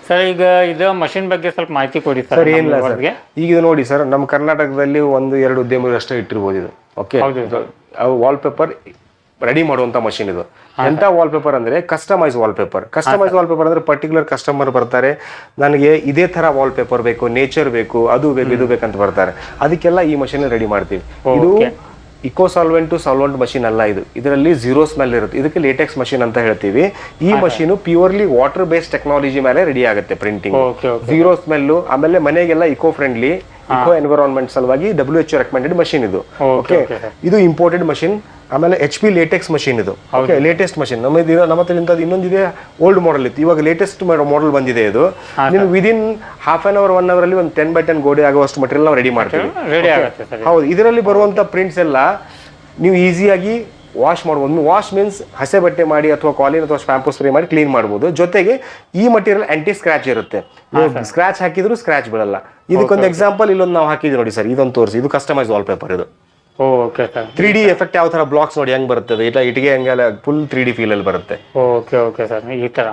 ಸರ್ ಈಗ ಇದು ಮಷಿನ್ ಬಗ್ಗೆ ಸ್ವಲ್ಪ ಮಾಹಿತಿ ಕೊಡಿ ಸರ್ ಸರ್ ಏನಿಲ್ಲ ಸರ್. ಈಗ ಇದು ನೋಡಿ ಸರ್ ನಮ್ಮ ಕರ್ನಾಟಕದಲ್ಲಿ ಒಂದು ಎರಡು ಉದ್ಯಮಗಳು ಅಷ್ಟೇ ಇಟ್ಟಿರ್ಬೋದು ಇದು. ಓಕೆ ವಾಲ್ ಪೇಪರ್ ರೆಡಿ ಮಾಡುವಂತ ಮಷಿನ್ ಇದು. ಎಂತ ವಾಲ್ ಪೇಪರ್ ಅಂದ್ರೆ customise wall paper customise wall paper ಅಂದ್ರೆ ಪರ್ಟಿಕ್ಯುಲರ್ ಕಸ್ಟಮರ್ ಬರ್ತಾರೆ. ನನಗೆ ಇದೇ ತರ ವಾಲ್ ಪೇಪರ್ ಬೇಕು ನೇಚರ್ ಬೇಕು ಅದು ಬೇಕು ಇದು ಬೇಕಂತ ಬರ್ತಾರೆ. ಅದಕ್ಕೆಲ್ಲ ಈ ಮಷಿನ್ ರೆಡಿ ಮಾಡ್ತೀವಿ. ಇದು eco solvent to solvent machine ಅಲ್ಲ ಇದು. ಇದರಲ್ಲಿ ಝೀರೋ ಸ್ಮೆಲ್ ಇರುತ್ತೆ. ಇದಕ್ಕೆ ಲೇಟೆಕ್ಸ್ ಮಷೀನ್ ಅಂತ ಹೇಳ್ತೀವಿ. ಈ machine purely water based technology ಮೇಲೆ ರೆಡಿ ಆಗುತ್ತೆ ಪ್ರಿಂಟಿಂಗ್ ಜೀರೋ ಝೀರೋ ಸ್ಮೆಲ್ಲು ಆಮೇಲೆ ಮನೆಗೆಲ್ಲ ಇಕೋ ಫ್ರೆಂಡ್ಲಿ ಎನ್ವಿರಾನ್ಮೆಂಟ್ ಸಲುವಾಗಿ ಡಬ್ಲ್ಯೂ ಎಚ್ ರೆಕಮೆಂಡೆಡ್ ಮಷೀನ್ ಇದು. ಓಕೆ ಇದು ಇಂಪೋರ್ಟೆಡ್ ಮಷೀನ್ ಆಮೇಲೆ ಎಚ್ ಪಿ ಲೇಟೆಕ್ಸ್ ಮಷೀನ್ ಇದು. ಓಕೆ ಲೇಟೆಸ್ಟ್ ಮಷೀನ್ ನಮ್ಮ ನಮ್ಮ ಹತ್ರ ಇನ್ನೊಂದಿದೆ ಓಲ್ಡ್ ಮಾಡೆಲ್ ಇತ್ತು. ಇವಾಗ ಲೇಟೆಸ್ಟ್ ಮಾಡೆಲ್ ಬಂದಿದೆ ಇದು. ನೀವು within half an hour one hour ಅಲ್ಲಿ ಒಂದು ಟೆನ್ ಬೈ ಟೆನ್ ಗೋಡೆ ಆಗುವಷ್ಟು ಮಟೀರಿಯಲ್ ನಾವು ರೆಡಿ ಮಾಡ್ತೀವಿ. ರೆಡಿ ಆಗುತ್ತೆ ಸರ್ ಹೌದು. ಇದರಲ್ಲಿ ಬರುವಂತ ಪ್ರಿಂಟ್ಸ್ ಎಲ್ಲ ನೀವು ಈಸಿಯಾಗಿ ವಾಶ್ ಮಾಡ್ಬೋದು ವಾಶ್ ಮೀನ್ಸ್ ಹಸೆ ಬಟ್ಟೆ ಮಾಡಿ ಅಥವಾ ಕಾಲಿನ್ ಅಥವಾ ಶಾಂಪೂ ಸ್ಪ್ರೇ ಮಾಡಿ ಕ್ಲೀನ್ ಮಾಡ್ಬೋದು. ಜೊತೆಗೆ ಈ ಮಟೀರಿಯಲ್ ಆಂಟಿ ಸ್ಕ್ರಾಚ್ ಇರುತ್ತೆ. ಸ್ಕ್ರಾಚ್ ಹಾಕಿದ್ರು ಸ್ಕ್ರಾಚ್ ಬಿಡಲ್ಲ ಇದಕ್ಕೊಂದು ಎಕ್ಸಾಂಪಲ್ ಇಲ್ಲೊಂದು ನಾವು ಹಾಕಿದ್ವಿ ನೋಡಿ ಸರ್. ಇದೊಂದು ತೋರಿಸಿ. ಇದು ಕಸ್ಟಮೈಸ್ ವಾಲ್ ಪೇಪರ್ ಇದು. Okay sir three D effect ಯಾವ ತರ ಬ್ಲಾಕ್ಸ್ ನೋಡಿ ಹೆಂಗ್ ಬರ್ತದೆ? ಇಲ್ಲ ಇಟ್ಟಿಗೆ ಹಂಗೆಲ್ಲ ಫುಲ್ ತ್ರೀ ಡಿ ಫೀಲ್ ಅಲ್ಲಿ ಬರುತ್ತೆ. ಓಕೆ ಓಕೆ ಸರ್ ಈ ತರ.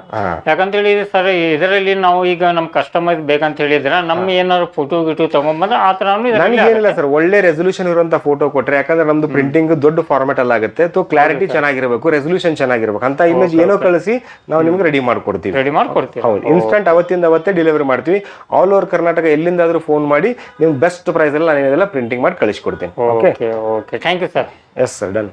ಯಾಕಂತ ಹೇಳಿದ್ರೆ ಸರ್ ಇದರಲ್ಲಿ ನಾವು ಈಗ ನಮ್ ಕಸ್ಟಮರ್ ಬೇಕಂತ ಹೇಳಿದ್ರೆ ನಮ್ ಏನಾದ್ರು ಫೋಟೋ ಗಿಟು ತಗೊಂಬಂದ್ರೆ ಆ ತರ ಏನಿಲ್ಲ ಸರ್ ಒಳ್ಳೆ ರೆಸೊಲ್ಯೂಷನ್ ಇರುವಂತ ಫೋಟೋ ಕೊಟ್ರೆ ಯಾಕಂದ್ರೆ ನಮ್ದು ಪ್ರಿಂಟಿಂಗ್ ದೊಡ್ಡ ಫಾರ್ಮೆಟ್ ಅಲ್ಲಿ ಆಗುತ್ತೆ. ಸೊ ಕ್ಲಾರಿಟಿ ಚೆನ್ನಾಗಿರಬೇಕು ರೆಸೊಲ್ಯೂಷನ್ ಚೆನ್ನಾಗಿರ್ಬೇಕು. ಅಂತ ಇಮೇಜ್ ಏನೋ ಕಳಿಸಿ ನಾವು ನಿಮ್ಗೆ ರೆಡಿ ಮಾಡ್ಕೊಡ್ತೀವಿ. ರೆಡಿ ಮಾಡ್ಕೊಡ್ತೀವಿ. ಹೌದು. ಇನ್ಸ್ಟಂಟ್ ಅವತ್ತಿಂದ ಅವತ್ತೇ ಡೆಲಿವರಿ ಮಾಡ್ತೀವಿ. ಆಲ್ ಓವರ್ ಕರ್ನಾಟಕ ಎಲ್ಲಿಂದಾದ್ರೂ ಫೋನ್ ಮಾಡಿ ನಿಮ್ಗೆ ಬೆಸ್ಟ್ ಪ್ರೈಸ್ ಅಲ್ಲಿ ನಾನು ಇದೆಲ್ಲ ಪ್ರಿಂಟಿಂಗ್ ಮಾಡಿ ಕಳಿಸ್ಕೊಡ್ತೀನಿ. Okay okay okay thank you sir yes sir done